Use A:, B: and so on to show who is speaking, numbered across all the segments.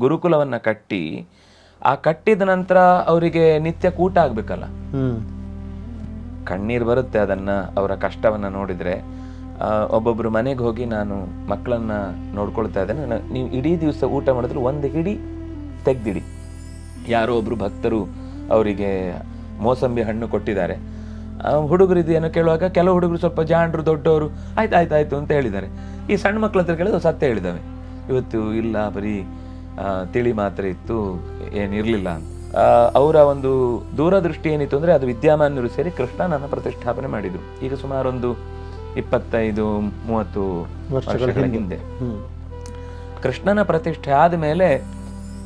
A: ಗುರುಕುಲವನ್ನ ಕಟ್ಟಿ ಆ ಕಟ್ಟಿದ ನಂತರ ಅವರಿಗೆ ನಿತ್ಯ ಕೂಟ ಆಗ್ಬೇಕಲ್ಲ.
B: ಹ್ಮ್.
A: ಕಣ್ಣೀರು ಬರುತ್ತೆ ಅದನ್ನ ಅವರ ಕಷ್ಟವನ್ನ ನೋಡಿದ್ರೆ. ಒಬ್ಬೊಬ್ಬರು ಒಬ್ಬೊಬ್ರು ಮನೆಗೆ ಹೋಗಿ ನಾನು ಮಕ್ಕಳನ್ನ ನೋಡ್ಕೊಳ್ತಾ ಇದ್ದೇನೆ. ನೀವು ಇಡೀ ದಿವಸ ಊಟ ಮಾಡಿದ್ರೆ ಒಂದು ಹಿಡಿ ತೆಗ್ದಿಡಿ. ಯಾರೋ ಒಬ್ರು ಭಕ್ತರು ಅವರಿಗೆ ಮೋಸಂಬಿ ಹಣ್ಣು ಕೊಟ್ಟಿದ್ದಾರೆ. ಹುಡುಗರು ಇದೇನೋ ಕೇಳುವಾಗ ಕೆಲವು ಹುಡುಗರು ಸ್ವಲ್ಪ ಜಾಂಡ್ರು ದೊಡ್ಡವರು ಆಯ್ತು ಆಯ್ತು ಆಯ್ತು ಅಂತ ಹೇಳಿದ್ದಾರೆ. ಈ ಸಣ್ಣ ಮಕ್ಕಳ ಹತ್ರ ಕೇಳಿದ್ರು ಸತ್ಯ ಹೇಳಿದಾವೆ ಇವತ್ತು ಇಲ್ಲ ಬರೀ ತಿಳಿ ಮಾತ್ರ ಇತ್ತು ಏನಿರಲಿಲ್ಲ ಅಂತ. ಅವರ ಒಂದು ದೂರದೃಷ್ಟಿ ಏನಿತ್ತು ಅಂದ್ರೆ ಅದು ವಿದ್ಯಾಮಾನ್ಯರು ಸೇರಿ ಕೃಷ್ಣನನ್ನು ಪ್ರತಿಷ್ಠಾಪನೆ ಮಾಡಿದರು. ಈಗ ಸುಮಾರೊಂದು ಇಪ್ಪತ್ತೈದು ಮೂವತ್ತು ವರ್ಷಗಳ ಹಿಂದೆ. ಕೃಷ್ಣನ ಪ್ರತಿಷ್ಠೆ ಆದಮೇಲೆ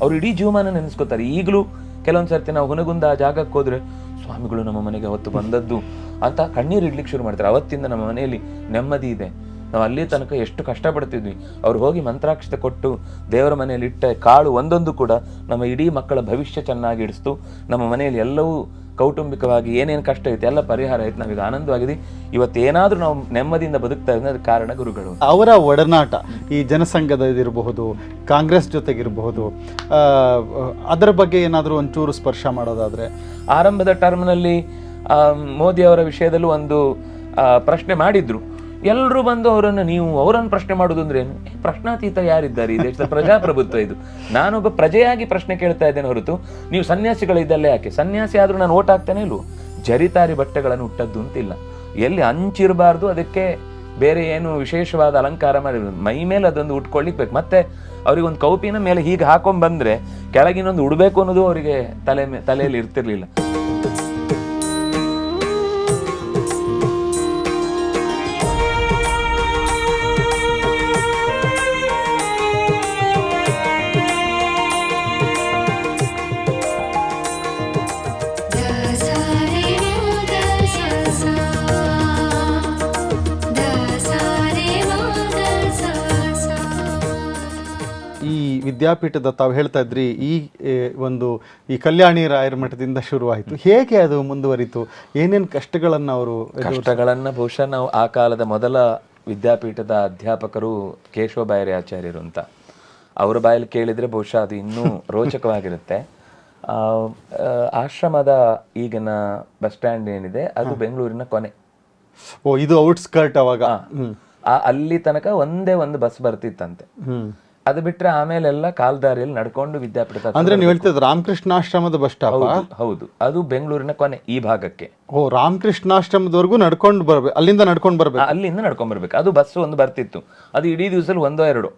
A: ಅವರು ಇಡೀ ಜೀವಮಾನ ನೆನೆಸ್ಕೋತಾರೆ. ಈಗಲೂ ಕೆಲವೊಂದು ಸರ್ತಿ ನಾವು ಹುನಗುಂದ ಆ ಜಾಗಕ್ಕೆ ಹೋದ್ರೆ ಸ್ವಾಮಿಗಳು ನಮ್ಮ ಮನೆಗೆ ಅವತ್ತು ಬಂದದ್ದು ಅಂತ ಕಣ್ಣೀರು ಇಡ್ಲಿಕ್ಕೆ ಶುರು ಮಾಡ್ತಾರೆ. ಅವತ್ತಿಂದ ನಮ್ಮ ಮನೆಯಲ್ಲಿ ನೆಮ್ಮದಿ ಇದೆ. ನಾವು ಅಲ್ಲಿ ತನಕ ಎಷ್ಟು ಕಷ್ಟಪಡ್ತಿದ್ವಿ. ಅವ್ರು ಹೋಗಿ ಮಂತ್ರಾಕ್ಷತೆ ಕೊಟ್ಟು ದೇವರ ಮನೆಯಲ್ಲಿ ಇಟ್ಟ ಕಾಳು ಒಂದೊಂದು ಕೂಡ ನಮ್ಮ ಇಡೀ ಮಕ್ಕಳ ಭವಿಷ್ಯ ಚೆನ್ನಾಗಿ ಇಡಿಸ್ತು. ನಮ್ಮ ಮನೆಯಲ್ಲಿ ಎಲ್ಲವೂ ಕೌಟುಂಬಿಕವಾಗಿ ಏನೇನು ಕಷ್ಟ ಐತೆ ಎಲ್ಲ ಪರಿಹಾರ ಆಯ್ತು ನಮಗೆ ಆನಂದವಾಗಿದೆ ಇವತ್ತೇನಾದರೂ ನಾವು ನೆಮ್ಮದಿಯಿಂದ ಬದುಕ್ತಾ ಅದಕ್ಕೆ ಕಾರಣ ಗುರುಗಳು.
B: ಅವರ ಒಡನಾಟ ಈ ಜನಸಂಘದ ಇದಿರಬಹುದು ಕಾಂಗ್ರೆಸ್ ಜೊತೆಗಿರಬಹುದು ಅದರ ಬಗ್ಗೆ ಏನಾದರೂ ಒಂಚೂರು ಸ್ಪರ್ಶ ಮಾಡೋದಾದರೆ?
A: ಆರಂಭದ ಟರ್ಮ್ನಲ್ಲಿ ಮೋದಿ ಅವರ ವಿಷಯದಲ್ಲೂ ಒಂದು ಪ್ರಶ್ನೆ ಮಾಡಿದ್ರು. ಎಲ್ಲರೂ ಬಂದು ಅವರನ್ನು ನೀವು ಅವರನ್ನು ಪ್ರಶ್ನೆ ಮಾಡುದು ಏನು? ಪ್ರಶ್ನಾತೀತ ಯಾರಿದ್ದಾರೆ ಈ ದೇಶದ ಪ್ರಜಾಪ್ರಭುತ್ವ ಇದು? ನಾನೊಬ್ಬ ಪ್ರಜೆಯಾಗಿ ಪ್ರಶ್ನೆ ಕೇಳ್ತಾ ಇದ್ದೇನೆ ಹೊರತು ನೀವು ಸನ್ಯಾಸಿಗಳಿದ್ದಲ್ಲೇ ಯಾಕೆ? ಸನ್ಯಾಸಿ ಆದ್ರೂ ನಾನು ಓಟ್ ಹಾಕ್ತೇನೆ ಇಲ್ವೋ? ಜರಿತಾರಿ ಬಟ್ಟೆಗಳನ್ನು ಹುಟ್ಟದ್ದು ಅಂತಿಲ್ಲ. ಎಲ್ಲಿ ಹಂಚಿರಬಾರ್ದು, ಅದಕ್ಕೆ ಬೇರೆ ಏನು ವಿಶೇಷವಾದ ಅಲಂಕಾರ ಮಾಡಿ ಮೈ ಮೇಲೆ ಅದೊಂದು ಉಟ್ಕೊಳ್ಳಿಕ್ ಬೇಕು. ಮತ್ತೆ ಅವ್ರಿಗೆ ಒಂದು ಕೌಪಿನ ಮೇಲೆ ಹೀಗೆ ಹಾಕೊಂಡ್ ಬಂದ್ರೆ ಕೆಳಗಿನೊಂದು ಉಡ್ಬೇಕು ಅನ್ನೋದು ಅವರಿಗೆ ತಲೆ ತಲೆಯಲ್ಲಿ ಇರ್ತಿರ್ಲಿಲ್ಲ.
B: ವಿದ್ಯಾಪೀಠದ ತಾವು ಹೇಳ್ತಾ ಇದ್ರಿ ಈ ಒಂದು ಈ ಕಲ್ಯಾಣಿ ರಾಯರ ಮಠದಿಂದ ಶುರುವಾಯಿತು. ಹೇಗೆ ಅದು ಮುಂದುವರಿತು? ಏನೇನು ಕಷ್ಟಗಳನ್ನು ಅವರು
A: ಕಷ್ಟಗಳನ್ನು ಬಹುಶಃ ನಾವು ಆ ಕಾಲದ ಮೊದಲ ವಿದ್ಯಾಪೀಠದ ಅಧ್ಯಾಪಕರು ಕೇಶವ ಆಚಾರ್ಯರು ಅಂತ. ಅವರ ಬಾಯಲ್ಲಿ ಕೇಳಿದ್ರೆ ಬಹುಶಃ ಅದು ಇನ್ನೂ ರೋಚಕವಾಗಿರುತ್ತೆ. ಆಶ್ರಮದ ಈಗಿನ ಬಸ್ ಸ್ಟ್ಯಾಂಡ್ ಏನಿದೆ ಅದು ಬೆಂಗಳೂರಿನ ಕೊನೆ.
B: ಓ ಇದು ಔಟ್ಸ್ಕರ್ಟ್ ಅವಾಗ.
A: ಅಲ್ಲಿ ತನಕ ಒಂದೇ ಒಂದು ಬಸ್ ಬರ್ತಿತ್ತಂತೆ. ಅದು ಬಿಟ್ರೆ ಆಮೇಲೆಲ್ಲ ಕಾಲ್ದಾರಿಯಲ್ಲಿ ನಡ್ಕೊಂಡು ವಿದ್ಯಾಪೀಠ
B: ಅಂದ್ರೆ ನೀವು ಹೇಳ್ತಿದ್ದು ರಾಮಕೃಷ್ಣಾಶ್ರಮದ ಬಸ್ ಸ್ಟಾಪ್
A: ಹೌದು, ಹೌದು. ಅದು ಬೆಂಗಳೂರಿನ ಕೊನೆ ಈ ಭಾಗಕ್ಕೆ.
B: ಓ ರಾಮಕೃಷ್ಣಾಶ್ರಮದವರೆಗೂ ನಡ್ಕೊಂಡು ಬರಬೇಕು ಅಲ್ಲಿಂದ ನಡ್ಕೊಂಡು ಬರಬೇಕು.
A: ಅಲ್ಲಿಂದ ನಡ್ಕೊಂಡ್ ಬರ್ಬೇಕು. ಅದು ಬಸ್ ಒಂದು ಬರ್ತಿತ್ತು. ಅದು ಇಡೀ ದಿವಸದಲ್ಲಿ ಒಂದೋ ಎರಡು.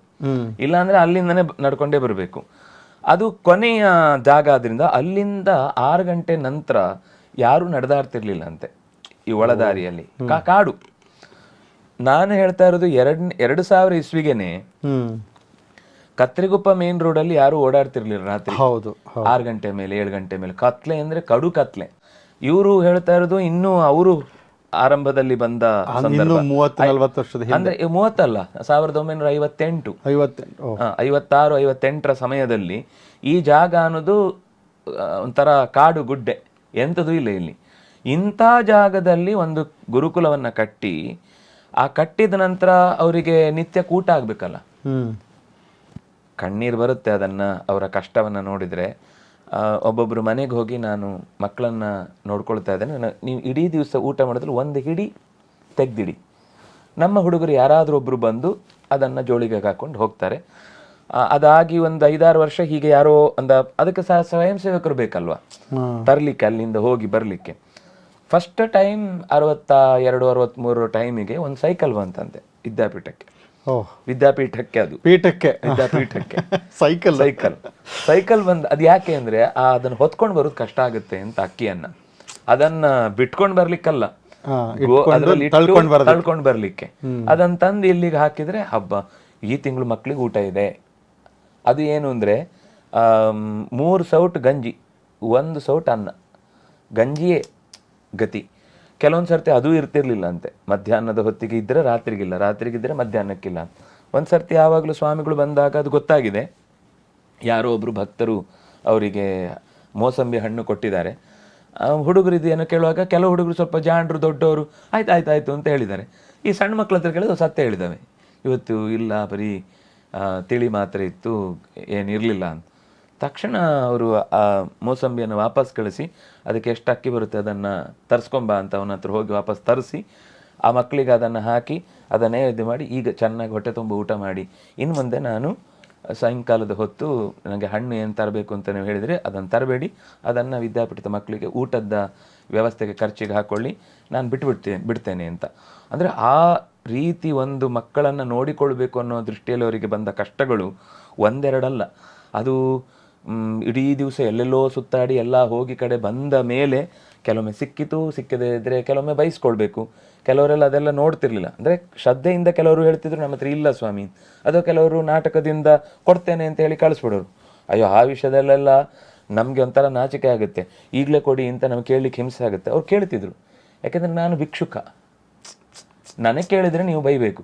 A: ಇಲ್ಲಾಂದ್ರೆ ಅಲ್ಲಿಂದನೇ ನಡ್ಕೊಂಡೇ ಬರಬೇಕು. ಅದು ಕೊನೆಯ ಜಾಗ ಆದ್ರಿಂದ ಅಲ್ಲಿಂದ ಆರು ಗಂಟೆ ನಂತರ ಯಾರು ನಡೆದಾಡ್ತಿರ್ಲಿಲ್ಲ ಅಂತೆ ಈ ಒಳದಾರಿಯಲ್ಲಿ. ಕಾಡು. ನಾನು ಹೇಳ್ತಾ ಇರೋದು ಎರಡ್ ಎರಡು ಸಾವಿರ ಇಸ್ವಿಗೆನೆ ಕತ್ರಿಗುಪ್ಪ ಮೇನ್ ರೋಡ್ ಅಲ್ಲಿ ಯಾರು ಓಡಾಡ್ತಿರ್ಲಿಲ್ಲ ರಾತ್ರಿ.
B: ಹೌದು
A: ಆರು ಗಂಟೆ ಮೇಲೆ ಏಳು ಗಂಟೆ ಮೇಲೆ. ಕತ್ಲೆ ಅಂದ್ರೆ ಕಡು ಕತ್ಲೆ. ಇವರು ಹೇಳ್ತಾ ಇರೋದು ಇನ್ನೂ ಅವರು ಆರಂಭದಲ್ಲಿ ಬಂದ ಅಂದ್ರೆ ಮೂವತ್ತಲ್ಲ ಸಾವಿರದ ಒಂಬೈನೂರ ಐವತ್ತೆಂಟು. ಐವತ್ತಾರು ಐವತ್ತೆಂಟರ ಸಮಯದಲ್ಲಿ ಈ ಜಾಗ ಅನ್ನೋದು ಒಂಥರ ಕಾಡು ಗುಡ್ಡೆ. ಎಂಥದೂ ಇಲ್ಲ ಇಲ್ಲಿ. ಇಂಥ ಜಾಗದಲ್ಲಿ ಒಂದು ಗುರುಕುಲವನ್ನ ಕಟ್ಟಿ ಆ ಕಟ್ಟಿದ ನಂತರ ಅವರಿಗೆ ನಿತ್ಯ ಕೂಟ ಆಗ್ಬೇಕಲ್ಲ. ಕಣ್ಣೀರು ಬರುತ್ತೆ ಅದನ್ನ ಅವರ ಕಷ್ಟವನ್ನ ನೋಡಿದ್ರೆ. ಒಬ್ಬೊಬ್ಬರು ಮನೆಗೆ ಹೋಗಿ ನಾನು ಮಕ್ಕಳನ್ನ ನೋಡ್ಕೊಳ್ತಾ ಇದ್ದೇನೆ. ನಾನು ನೀವು ಇಡೀ ದಿವಸ ಊಟ ಮಾಡಿದ್ರೆ ಒಂದು ಹಿಡಿ ತೆಗ್ದಿಡಿ. ನಮ್ಮ ಹುಡುಗರು ಯಾರಾದರೂ ಒಬ್ಬರು ಬಂದು ಅದನ್ನ ಜೋಳಿಗೆ ಹಾಕೊಂಡು ಹೋಗ್ತಾರೆ. ಅದಾಗಿ ಒಂದು ಐದಾರು ವರ್ಷ ಹೀಗೆ ಯಾರೋ ಒಂದ ಅದಕ್ಕೆ ಸಹ ಸ್ವಯಂ ಸೇವಕರು ಬೇಕಲ್ವಾ? ತರಲಿಕ್ಕೆ ಅಲ್ಲಿಂದ ಹೋಗಿ ಬರಲಿಕ್ಕೆ. ಫಸ್ಟ್ ಟೈಮ್ ಅರವತ್ತ ಎರಡು ಅರವತ್ಮೂರು ಟೈಮಿಗೆ ಒಂದು ಸೈಕಲ್ ಬಂತಂತೆ ವಿದ್ಯಾಪೀಠಕ್ಕೆ. ವಿದ್ಯಾಪೀಠಕ್ಕೆ ಅದು.
B: ಪೀಠಕ್ಕೆ.
A: ವಿದ್ಯಾಪೀಠಕ್ಕೆ.
B: ಸೈಕಲ್
A: ಸೈಕಲ್ ಸೈಕಲ್ ಬಂದ್ ಅದ್ ಯಾಕೆ ಅಂದ್ರೆ ಆ ಅದನ್ನ ಹೊತ್ಕೊಂಡ್ ಬರೋದು ಕಷ್ಟ ಆಗುತ್ತೆ ಅಂತ ಅಕ್ಕಿಯನ್ನ. ಅದನ್ನ ಬಿಟ್ಕೊಂಡ್ ಬರ್ಲಿಕ್ಕಲ್ಲ.
B: ತಳ್ಕೊಂಡು
A: ಬರ್ಲಿಕ್ಕೆ. ಅದನ್ನ ತಂದು ಇಲ್ಲಿಗೆ ಹಾಕಿದ್ರೆ ಹಬ್ಬ. ಈ ತಿಂಗಳು ಮಕ್ಳಿಗೆ ಊಟ ಇದೆ. ಅದು ಏನು ಅಂದ್ರೆ ಮೂರು ಸೌಟ್ ಗಂಜಿ ಒಂದು ಸೌಟ್ ಅನ್ನ. ಗಂಜಿಯೇ ಗತಿ. ಕೆಲವೊಂದು ಸರ್ತಿ ಅದು ಇರ್ತಿರ್ಲಿಲ್ಲ ಅಂತೆ ಮಧ್ಯಾಹ್ನದ ಹೊತ್ತಿಗೆ ಇದ್ದರೆ ರಾತ್ರಿಗಿಲ್ಲ ರಾತ್ರಿಗಿದ್ದರೆ ಮಧ್ಯಾಹ್ನಕ್ಕಿಲ್ಲ. ಒಂದು ಸರ್ತಿ ಯಾವಾಗಲೂ ಸ್ವಾಮಿಗಳು ಬಂದಾಗ ಅದು ಗೊತ್ತಾಗಿದೆ. ಯಾರೋ ಒಬ್ರು ಭಕ್ತರು ಅವರಿಗೆ ಮೋಸಂಬಿ ಹಣ್ಣು ಕೊಟ್ಟಿದ್ದಾರೆ. ಹುಡುಗರು ಇದೇನೋ ಕೇಳುವಾಗ ಕೆಲವು ಹುಡುಗರು ಸ್ವಲ್ಪ ಜಾಣರು ದೊಡ್ಡವರು ಆಯ್ತು ಆಯ್ತು ಆಯ್ತು ಅಂತ ಹೇಳಿದ್ದಾರೆ. ಈ ಸಣ್ಣ ಮಕ್ಕಳ ಹತ್ರ ಕೇಳಿದ್ರೆ ಸತ್ಯ ಹೇಳಿದ್ದಾವೆ. ಇವತ್ತು ಇಲ್ಲ, ಬರೀ ತಿಳಿ ಮಾತ್ರ ಇತ್ತು ಏನಿರಲಿಲ್ಲ ಅಂತ. ತಕ್ಷಣ ಅವರು ಆ ಮೋಸಂಬಿಯನ್ನು ವಾಪಸ್ ಕಳಿಸಿ, ಅದಕ್ಕೆ ಎಷ್ಟು ಅಕ್ಕಿ ಬರುತ್ತೆ ಅದನ್ನು ತರಿಸ್ಕೊಂಬ ಅಂತ ಅವನ ಹತ್ರ ಹೋಗಿ ವಾಪಸ್ ತರಿಸಿ, ಆ ಮಕ್ಕಳಿಗೆ ಅದನ್ನು ಹಾಕಿ ಅದನ್ನೇ ಇದು ಮಾಡಿ, ಈಗ ಚೆನ್ನಾಗಿ ಹೊಟ್ಟೆ ತುಂಬ ಊಟ ಮಾಡಿ. ಇನ್ನು ಮುಂದೆ ನಾನು ಸಾಯಂಕಾಲದ ಹೊತ್ತು ನನಗೆ ಹಣ್ಣು ಏನು ತರಬೇಕು ಅಂತ ನೀವು ಹೇಳಿದರೆ ಅದನ್ನು ತರಬೇಡಿ. ಅದನ್ನು ವಿದ್ಯಾಪೀಠದ ಮಕ್ಕಳಿಗೆ ಊಟದ ವ್ಯವಸ್ಥೆಗೆ ಖರ್ಚಿಗೆ ಹಾಕ್ಕೊಳ್ಳಿ ನಾನು ಬಿಟ್ಬಿಡ್ತೇನೆ ಬಿಡ್ತೇನೆ ಅಂತ. ಅಂದರೆ ಆ ರೀತಿ ಒಂದು ಮಕ್ಕಳನ್ನು ನೋಡಿಕೊಳ್ಬೇಕು ಅನ್ನೋ ದೃಷ್ಟಿಯಲ್ಲಿ ಅವರಿಗೆ ಬಂದ ಕಷ್ಟಗಳು ಒಂದೆರಡಲ್ಲ. ಅದು ಇಡೀ ದಿವಸ ಎಲ್ಲೆಲ್ಲೋ ಸುತ್ತಾಡಿ ಎಲ್ಲ ಹೋಗಿ ಕಡೆ ಬಂದ ಮೇಲೆ ಕೆಲವೊಮ್ಮೆ ಸಿಕ್ಕಿತು ಸಿಕ್ಕದೇ ಇದ್ದರೆ ಕೆಲವೊಮ್ಮೆ ಬಯಸ್ಕೊಳ್ಬೇಕು ಕೆಲವರೆಲ್ಲ ಅದೆಲ್ಲ ನೋಡ್ತಿರ್ಲಿಲ್ಲ. ಅಂದರೆ ಶ್ರದ್ಧೆಯಿಂದ ಕೆಲವರು ಹೇಳ್ತಿದ್ರು ನಮ್ಮ ಹತ್ರ ಇಲ್ಲ ಸ್ವಾಮಿ. ಅದು ಕೆಲವರು ನಾಟಕದಿಂದ ಕೊಡ್ತೇನೆ ಅಂತ ಹೇಳಿ ಕಳಿಸ್ಬಿಡೋರು. ಅಯ್ಯೋ ಆ ವಿಷಯದಲ್ಲೆಲ್ಲ ನಮಗೆ ಒಂಥರ ನಾಚಿಕೆ ಆಗುತ್ತೆ. ಈಗಲೇ ಕೊಡಿ ಅಂತ ನಮ್ಗೆ ಕೇಳಲಿಕ್ಕೆ ಹಿಂಸೆ ಆಗುತ್ತೆ. ಅವ್ರು ಕೇಳ್ತಿದ್ರು. ಯಾಕೆಂದರೆ ನಾನು ಭಿಕ್ಷುಕ. ನನಗೆ ಕೇಳಿದ್ರೆ ನೀವು ಬೈಬೇಕು.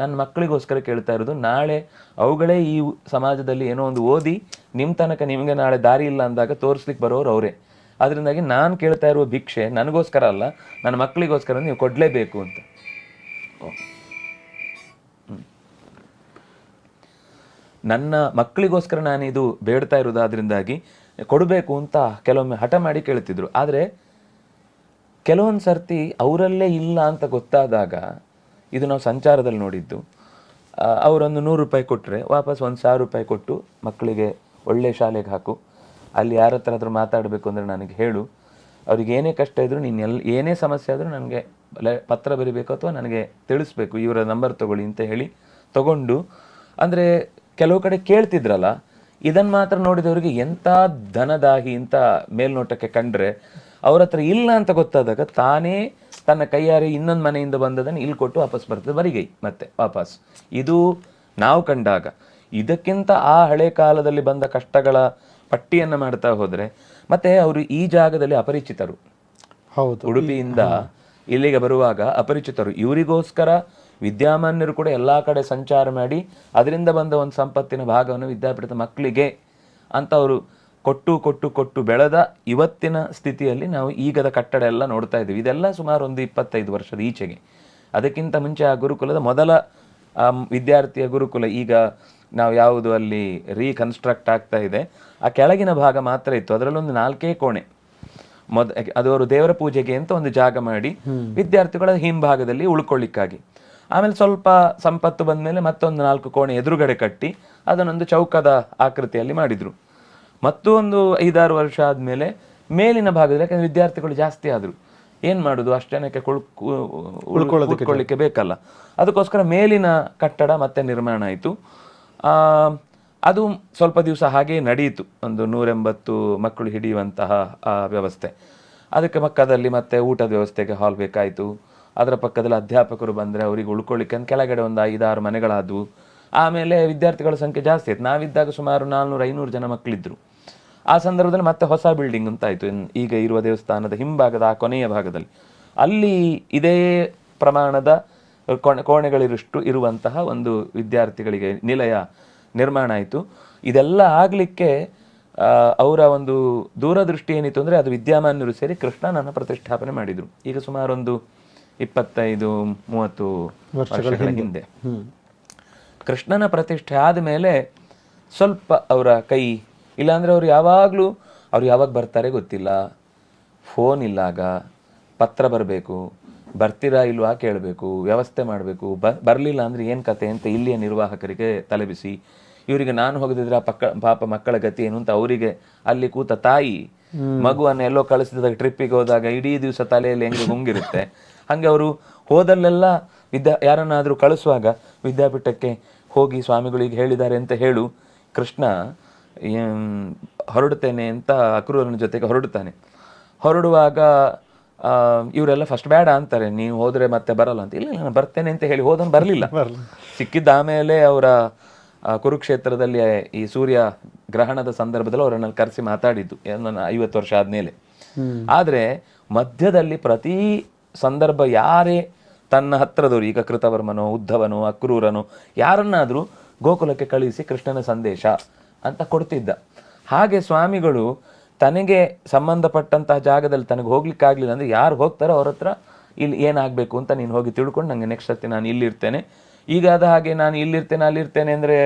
A: ನನ್ನ ಮಕ್ಕಳಿಗೋಸ್ಕರ ಕೇಳ್ತಾ ಇರೋದು ನಾಳೆ ಅವುಗಳೇ ಈ ಸಮಾಜದಲ್ಲಿ ಏನೋ ಒಂದು ಓದಿ ನಿಮ್ಮ ತನಕ ನಿಮಗೆ ನಾಳೆ ದಾರಿ ಇಲ್ಲ ಅಂದಾಗ ತೋರಿಸ್ಲಿಕ್ಕೆ ಬರೋರು ಅವರೇ. ಅದರಿಂದಾಗಿ ನಾನು ಕೇಳ್ತಾ ಇರುವ ಭಿಕ್ಷೆ ನನಗೋಸ್ಕರ ಅಲ್ಲ, ನನ್ನ ಮಕ್ಕಳಿಗೋಸ್ಕರ ನೀವು ಕೊಡಲೇಬೇಕು ಅಂತ. ನನ್ನ ಮಕ್ಕಳಿಗೋಸ್ಕರ ನಾನು ಇದು ಬೇಡ್ತಾ ಅದರಿಂದಾಗಿ ಕೊಡಬೇಕು ಅಂತ ಕೆಲವೊಮ್ಮೆ ಹಠ ಮಾಡಿ ಕೇಳ್ತಿದ್ರು. ಆದರೆ ಕೆಲವೊಂದು ಸರ್ತಿ ಅವರಲ್ಲೇ ಇಲ್ಲ ಅಂತ ಗೊತ್ತಾದಾಗ ಇದು ನಾವು ಸಂಚಾರದಲ್ಲಿ ನೋಡಿದ್ದು. ಅವರೊಂದು ನೂರು ರೂಪಾಯಿ ಕೊಟ್ಟರೆ ವಾಪಸ್ ಒಂದು ಸಾವಿರ ರೂಪಾಯಿ ಕೊಟ್ಟು ಮಕ್ಕಳಿಗೆ ಒಳ್ಳೆ ಶಾಲೆಗೆ ಹಾಕು. ಅಲ್ಲಿ ಯಾರ ಹತ್ರ ಆದರೂ ಮಾತಾಡಬೇಕು ಅಂದರೆ ನನಗೆ ಹೇಳು. ಅವ್ರಿಗೆ ಏನೇ ಕಷ್ಟ ಇದ್ದರೂ ನೀನು ಎಲ್ಲಿ ಏನೇ ಸಮಸ್ಯೆ ಆದರೂ ನನಗೆ ಪತ್ರ ಬರಿಬೇಕು ಅಥವಾ ನನಗೆ ತಿಳಿಸ್ಬೇಕು. ಇವರ ನಂಬರ್ ತಗೊಳ್ಳಿ ಅಂತ ಹೇಳಿ ತಗೊಂಡು, ಅಂದರೆ ಕೆಲವು ಕಡೆ ಕೇಳ್ತಿದ್ರಲ್ಲ ಇದನ್ನು ಮಾತ್ರ ನೋಡಿದವರಿಗೆ ಎಂಥ ಧನದಾಹಿ ಅಂತ ಮೇಲ್ನೋಟಕ್ಕೆ ಕಂಡ್ರೆ ಅವ್ರ ಹತ್ರ ಇಲ್ಲ ಅಂತ ಗೊತ್ತಾದಾಗ ತಾನೇ ತನ್ನ ಕೈಯಾರೆ ಇನ್ನೊಂದು ಮನೆಯಿಂದ ಬಂದದನ್ನು ಇಲ್ಲಿ ಕೊಟ್ಟು ವಾಪಸ್ ಬರ್ತದೆ ಬರಿಗೈ ಮತ್ತೆ ವಾಪಸ್. ಇದು ನಾವು ಕಂಡಾಗ. ಇದಕ್ಕಿಂತ ಆ ಹಳೆ ಕಾಲದಲ್ಲಿ ಬಂದ ಕಷ್ಟಗಳ ಪಟ್ಟಿಯನ್ನು ಮಾಡ್ತಾ ಹೋದರೆ ಮತ್ತೆ ಅವರು ಈ ಜಾಗದಲ್ಲಿ ಅಪರಿಚಿತರು.
B: ಹೌದು.
A: ಉಡುಪಿಯಿಂದ ಇಲ್ಲಿಗೆ ಬರುವಾಗ ಅಪರಿಚಿತರು. ಇವರಿಗೋಸ್ಕರ ವಿದ್ಯಾಮಾನ್ಯರು ಕೂಡ ಎಲ್ಲ ಕಡೆ ಸಂಚಾರ ಮಾಡಿ ಅದರಿಂದ ಬಂದ ಒಂದು ಸಂಪತ್ತಿನ ಭಾಗವನ್ನು ವಿದ್ಯಾಪೀಠದ ಮಕ್ಕಳಿಗೆ ಅಂತ ಅವರು ಕೊಟ್ಟು ಕೊಟ್ಟು ಕೊಟ್ಟು ಬೆಳೆದ ಇವತ್ತಿನ ಸ್ಥಿತಿಯಲ್ಲಿ ನಾವು ಈಗದ ಕಟ್ಟಡ ಎಲ್ಲ ನೋಡ್ತಾ ಇದ್ದೀವಿ. ಇದೆಲ್ಲ ಸುಮಾರು ಒಂದು ಇಪ್ಪತ್ತೈದು ವರ್ಷದ ಈಚೆಗೆ. ಅದಕ್ಕಿಂತ ಮುಂಚೆ ಆ ಗುರುಕುಲದ ಮೊದಲ ವಿದ್ಯಾರ್ಥಿಯ ಗುರುಕುಲ ಈಗ ನಾವು ಯಾವುದು ಅಲ್ಲಿ ರೀಕನ್ಸ್ಟ್ರಕ್ಟ್ ಆಗ್ತಾ ಇದೆ. ಆ ಕೆಳಗಿನ ಭಾಗ ಮಾತ್ರ ಇತ್ತು. ಅದರಲ್ಲೊಂದು ನಾಲ್ಕೇ ಕೋಣೆ. ಮೊದ ಅದು ಅವರು ದೇವರ ಪೂಜೆಗೆ ಅಂತ ಒಂದು ಜಾಗ ಮಾಡಿ ವಿದ್ಯಾರ್ಥಿಗಳ ಹಿಂಭಾಗದಲ್ಲಿ ಉಳ್ಕೊಳ್ಳಿಕ್ಕಾಗಿ. ಆಮೇಲೆ ಸ್ವಲ್ಪ ಸಂಪತ್ತು ಬಂದಮೇಲೆ ಮತ್ತೊಂದು ನಾಲ್ಕು ಕೋಣೆ ಎದುರುಗಡೆ ಕಟ್ಟಿ ಅದನ್ನೊಂದು ಚೌಕದ ಆಕೃತಿಯಲ್ಲಿ ಮಾಡಿದ್ರು. ಮತ್ತು ಒಂದು ಐದಾರು ವರ್ಷ ಆದಮೇಲೆ ಮೇಲಿನ ಭಾಗದಲ್ಲಿ ಯಾಕಂದ್ರೆ ವಿದ್ಯಾರ್ಥಿಗಳು ಜಾಸ್ತಿ ಆದರು. ಏನು ಮಾಡೋದು? ಅಷ್ಟು ಜನಕ್ಕೆ ಕುಳ್ ಉಳ್ಕೊಳ್ಳಿಕ್ಕೆ ಬೇಕಲ್ಲ. ಅದಕ್ಕೋಸ್ಕರ ಮೇಲಿನ ಕಟ್ಟಡ ಮತ್ತೆ ನಿರ್ಮಾಣ ಆಯಿತು. ಅದು ಸ್ವಲ್ಪ ದಿವಸ ಹಾಗೆ ನಡೆಯಿತು. ಒಂದು ನೂರೆಂಬತ್ತು ಮಕ್ಕಳು ಹಿಡಿಯುವಂತಹ ವ್ಯವಸ್ಥೆ. ಅದಕ್ಕೆ ಪಕ್ಕದಲ್ಲಿ ಮತ್ತೆ ಊಟದ ವ್ಯವಸ್ಥೆಗೆ ಹಾಲ್ ಬೇಕಾಯಿತು. ಅದರ ಪಕ್ಕದಲ್ಲಿ ಅಧ್ಯಾಪಕರು ಬಂದರೆ ಅವರಿಗೆ ಉಳ್ಕೊಳ್ಳಿಕ್ಕೆ ಕೆಳಗಡೆ ಒಂದು ಐದಾರು ಮನೆಗಳಾದವು. ಆಮೇಲೆ ವಿದ್ಯಾರ್ಥಿಗಳ ಸಂಖ್ಯೆ ಜಾಸ್ತಿ ಆಯಿತು. ನಾವಿದ್ದಾಗ ಸುಮಾರು ನಾಲ್ನೂರು, ಐನೂರು ಜನ ಮಕ್ಕಳಿದ್ದರು ಆ ಸಂದರ್ಭದಲ್ಲಿ ಮತ್ತೆ ಹೊಸ ಬಿಲ್ಡಿಂಗ್ ಅಂತಾಯಿತು. ಈಗ ಇರುವ ದೇವಸ್ಥಾನದ ಹಿಂಭಾಗದ, ಆ ಕೊನೆಯ ಭಾಗದಲ್ಲಿ. ಅಲ್ಲಿ ಇದೇ ಪ್ರಮಾಣದ ಕೋಣೆ ಕೋಣೆಗಳಿರಷ್ಟು ಇರುವಂತಹ ಒಂದು ವಿದ್ಯಾರ್ಥಿಗಳಿಗೆ ನಿಲಯ ನಿರ್ಮಾಣ ಆಯಿತು. ಇದೆಲ್ಲ ಆಗಲಿಕ್ಕೆ ಅವರ ಒಂದು ದೂರದೃಷ್ಟಿ ಏನಿತ್ತು ಅಂದರೆ ಅದು ವಿದ್ಯಾಮಾನ್ಯರು ಸೇರಿ ಕೃಷ್ಣನನ್ನು ಪ್ರತಿಷ್ಠಾಪನೆ ಮಾಡಿದರು. ಈಗ ಸುಮಾರೊಂದು ಇಪ್ಪತ್ತೈದು ಮೂವತ್ತು ವರ್ಷಗಳ ಹಿಂದೆ. ಕೃಷ್ಣನ ಪ್ರತಿಷ್ಠೆ ಆದಮೇಲೆ ಸ್ವಲ್ಪ ಅವರ ಕೈ ಇಲ್ಲಾಂದರೆ ಅವರು ಯಾವಾಗಲೂ ಅವ್ರು ಯಾವಾಗ ಬರ್ತಾರೆ ಗೊತ್ತಿಲ್ಲ. ಫೋನ್ ಇಲ್ಲಾಗ ಪತ್ರ ಬರಬೇಕು ಬರ್ತೀರಾ ಇಲ್ವಾ ಕೇಳಬೇಕು ವ್ಯವಸ್ಥೆ ಮಾಡಬೇಕು ಬ ಬರಲಿಲ್ಲ ಅಂದರೆ ಏನು ಕತೆ ಅಂತ ಇಲ್ಲಿಯ ನಿರ್ವಾಹಕರಿಗೆ ತಲೆಬಿಸಿ ಇವರಿಗೆ ನಾನು ಹೋಗದಿದ್ರೆ ಆ ಪಕ್ಕ ಪಾಪ ಮಕ್ಕಳ ಗತಿ ಏನು ಅಂತ ಅವರಿಗೆ ಅಲ್ಲಿ ಕೂತ ತಾಯಿ ಮಗುವನ್ನು ಎಲ್ಲೋ ಕಳಿಸಿದಾಗ ಟ್ರಿಪ್ಪಿಗೆ ಹೋದಾಗ ಇಡೀ ದಿವಸ ತಲೆಯಲ್ಲಿ ಹೆಂಗೆ ಗುಂಗಿರುತ್ತೆ ಹಾಗೆ ಅವರು ಹೋದಲ್ಲೆಲ್ಲ ವಿದ್ಯಾ ಯಾರನ್ನಾದರೂ ಕಳಿಸುವಾಗ ವಿದ್ಯಾಪೀಠಕ್ಕೆ ಹೋಗಿ ಸ್ವಾಮಿಗಳಿಗೆ ಹೇಳಿದ್ದಾರೆ ಅಂತ ಹೇಳು ಕೃಷ್ಣ ಹೊರಡುತ್ತೇನೆ ಅಂತ ಅಕ್ರೂರನ ಜೊತೆಗೆ ಹೊರಡುತ್ತಾನೆ ಹೊರಡುವಾಗ ಇವರೆಲ್ಲ ಫಸ್ಟ್ ಬೇಡ ಅಂತಾರೆ ನೀವು ಹೋದರೆ ಮತ್ತೆ ಬರಲ್ಲ ಅಂತ. ಇಲ್ಲ ನಾನು ಬರ್ತೇನೆ ಅಂತ ಹೇಳಿ ಹೋದನು ಬರಲಿಲ್ಲ. ಸಿಕ್ಕಿದ್ದ ಆಮೇಲೆ ಅವರ ಕುರುಕ್ಷೇತ್ರದಲ್ಲಿ ಈ ಸೂರ್ಯ ಗ್ರಹಣದ ಸಂದರ್ಭದಲ್ಲಿ ಅವರನ್ನ ಕರೆಸಿ ಮಾತಾಡಿದ್ದು ನನ್ನ ಐವತ್ತು ವರ್ಷ ಆದಮೇಲೆ. ಆದರೆ ಮಧ್ಯದಲ್ಲಿ ಪ್ರತಿ ಸಂದರ್ಭ ಯಾರೇ ತನ್ನ ಹತ್ರದವರು ಈಗ ಕೃತವರ್ಮನೋ ಉದ್ಧವನೋ ಅಕ್ರೂರನೋ ಯಾರನ್ನಾದರೂ ಗೋಕುಲಕ್ಕೆ ಕಳುಹಿಸಿ ಕೃಷ್ಣನ ಸಂದೇಶ ಅಂತ ಕೊಡ್ತಿದ್ದ. ಹಾಗೆ ಸ್ವಾಮಿಗಳು ತನಗೆ ಸಂಬಂಧಪಟ್ಟಂತಹ ಜಾಗದಲ್ಲಿ ತನಗೆ ಹೋಗ್ಲಿಕ್ಕಾಗ್ಲಿಲ್ಲ ಅಂದರೆ ಯಾರು ಹೋಗ್ತಾರೋ ಅವ್ರ ಹತ್ರ ಇಲ್ಲಿ ಏನಾಗಬೇಕು ಅಂತ ನೀನು ಹೋಗಿ ತಿಳ್ಕೊಂಡು ನನಗೆ ನೆಕ್ಸ್ಟ್ ಸತಿ ನಾನು ಇಲ್ಲಿರ್ತೇನೆ. ಈಗ ಅದ ಹಾಗೆ ನಾನು ಇಲ್ಲಿರ್ತೇನೆ, ಅಲ್ಲಿರ್ತೇನೆ ಅಂದರೆ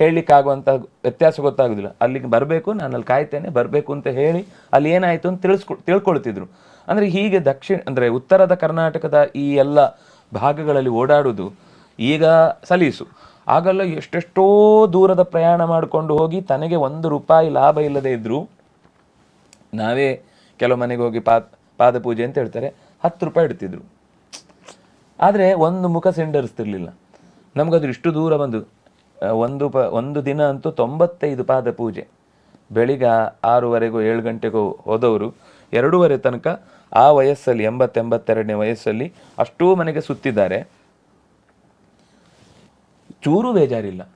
A: ಹೇಳಲಿಕ್ಕಾಗುವಂಥ ವ್ಯತ್ಯಾಸ ಗೊತ್ತಾಗೋದಿಲ್ಲ. ಅಲ್ಲಿಗೆ ಬರಬೇಕು ನಾನು ಅಲ್ಲಿ ಕಾಯ್ತೇನೆ, ಬರಬೇಕು ಅಂತ ಹೇಳಿ ಅಲ್ಲಿ ಏನಾಯಿತು ಅಂತ ತಿಳಿಸ್ಕೊ, ತಿಳ್ಕೊಳ್ತಿದ್ರು. ಅಂದರೆ ಹೀಗೆ ದಕ್ಷಿಣ, ಅಂದರೆ ಉತ್ತರದ ಕರ್ನಾಟಕದ ಈ ಎಲ್ಲ ಭಾಗಗಳಲ್ಲಿ ಓಡಾಡೋದು ಈಗ ಸಲೀಸು. ಆಗಲ್ಲ ಎಷ್ಟೆಷ್ಟೋ ದೂರದ ಪ್ರಯಾಣ ಮಾಡಿಕೊಂಡು ಹೋಗಿ ತನಗೆ ಒಂದು ರೂಪಾಯಿ ಲಾಭ ಇಲ್ಲದೆ ಇದ್ದರೂ ನಾವೇ ಕೆಲವು ಮನೆಗೆ ಹೋಗಿ ಪಾದ, ಪಾದಪೂಜೆ ಅಂತ ಹೇಳ್ತಾರೆ. ಹತ್ತು ರೂಪಾಯಿ ಇಡ್ತಿದ್ರು. ಆದರೆ ಒಂದು ಮುಖ ಸೆಂಡರಿಸ್ತಿರ್ಲಿಲ್ಲ. ನಮಗದು ಇಷ್ಟು ದೂರ ಬಂದು ಒಂದು ಪ, ಒಂದು ದಿನ ಅಂತೂ ತೊಂಬತ್ತೈದು ಪಾದ ಪೂಜೆ ಬೆಳಿಗ್ಗೆ ಆರೂವರೆಗೂ ಏಳು ಗಂಟೆಗೂ ಹೋದವರು, ಎರಡೂವರೆ ತನಕ ಆ ವಯಸ್ಸಲ್ಲಿ, ಎಂಬತ್ತೆಂಬತ್ತೆರಡನೇ ವಯಸ್ಸಲ್ಲಿ ಅಷ್ಟೂ ಮನೆಗೆ ಸುತ್ತಿದ್ದಾರೆ. ಚೂರು ಬೇಜಾರಿಲ್ಲ.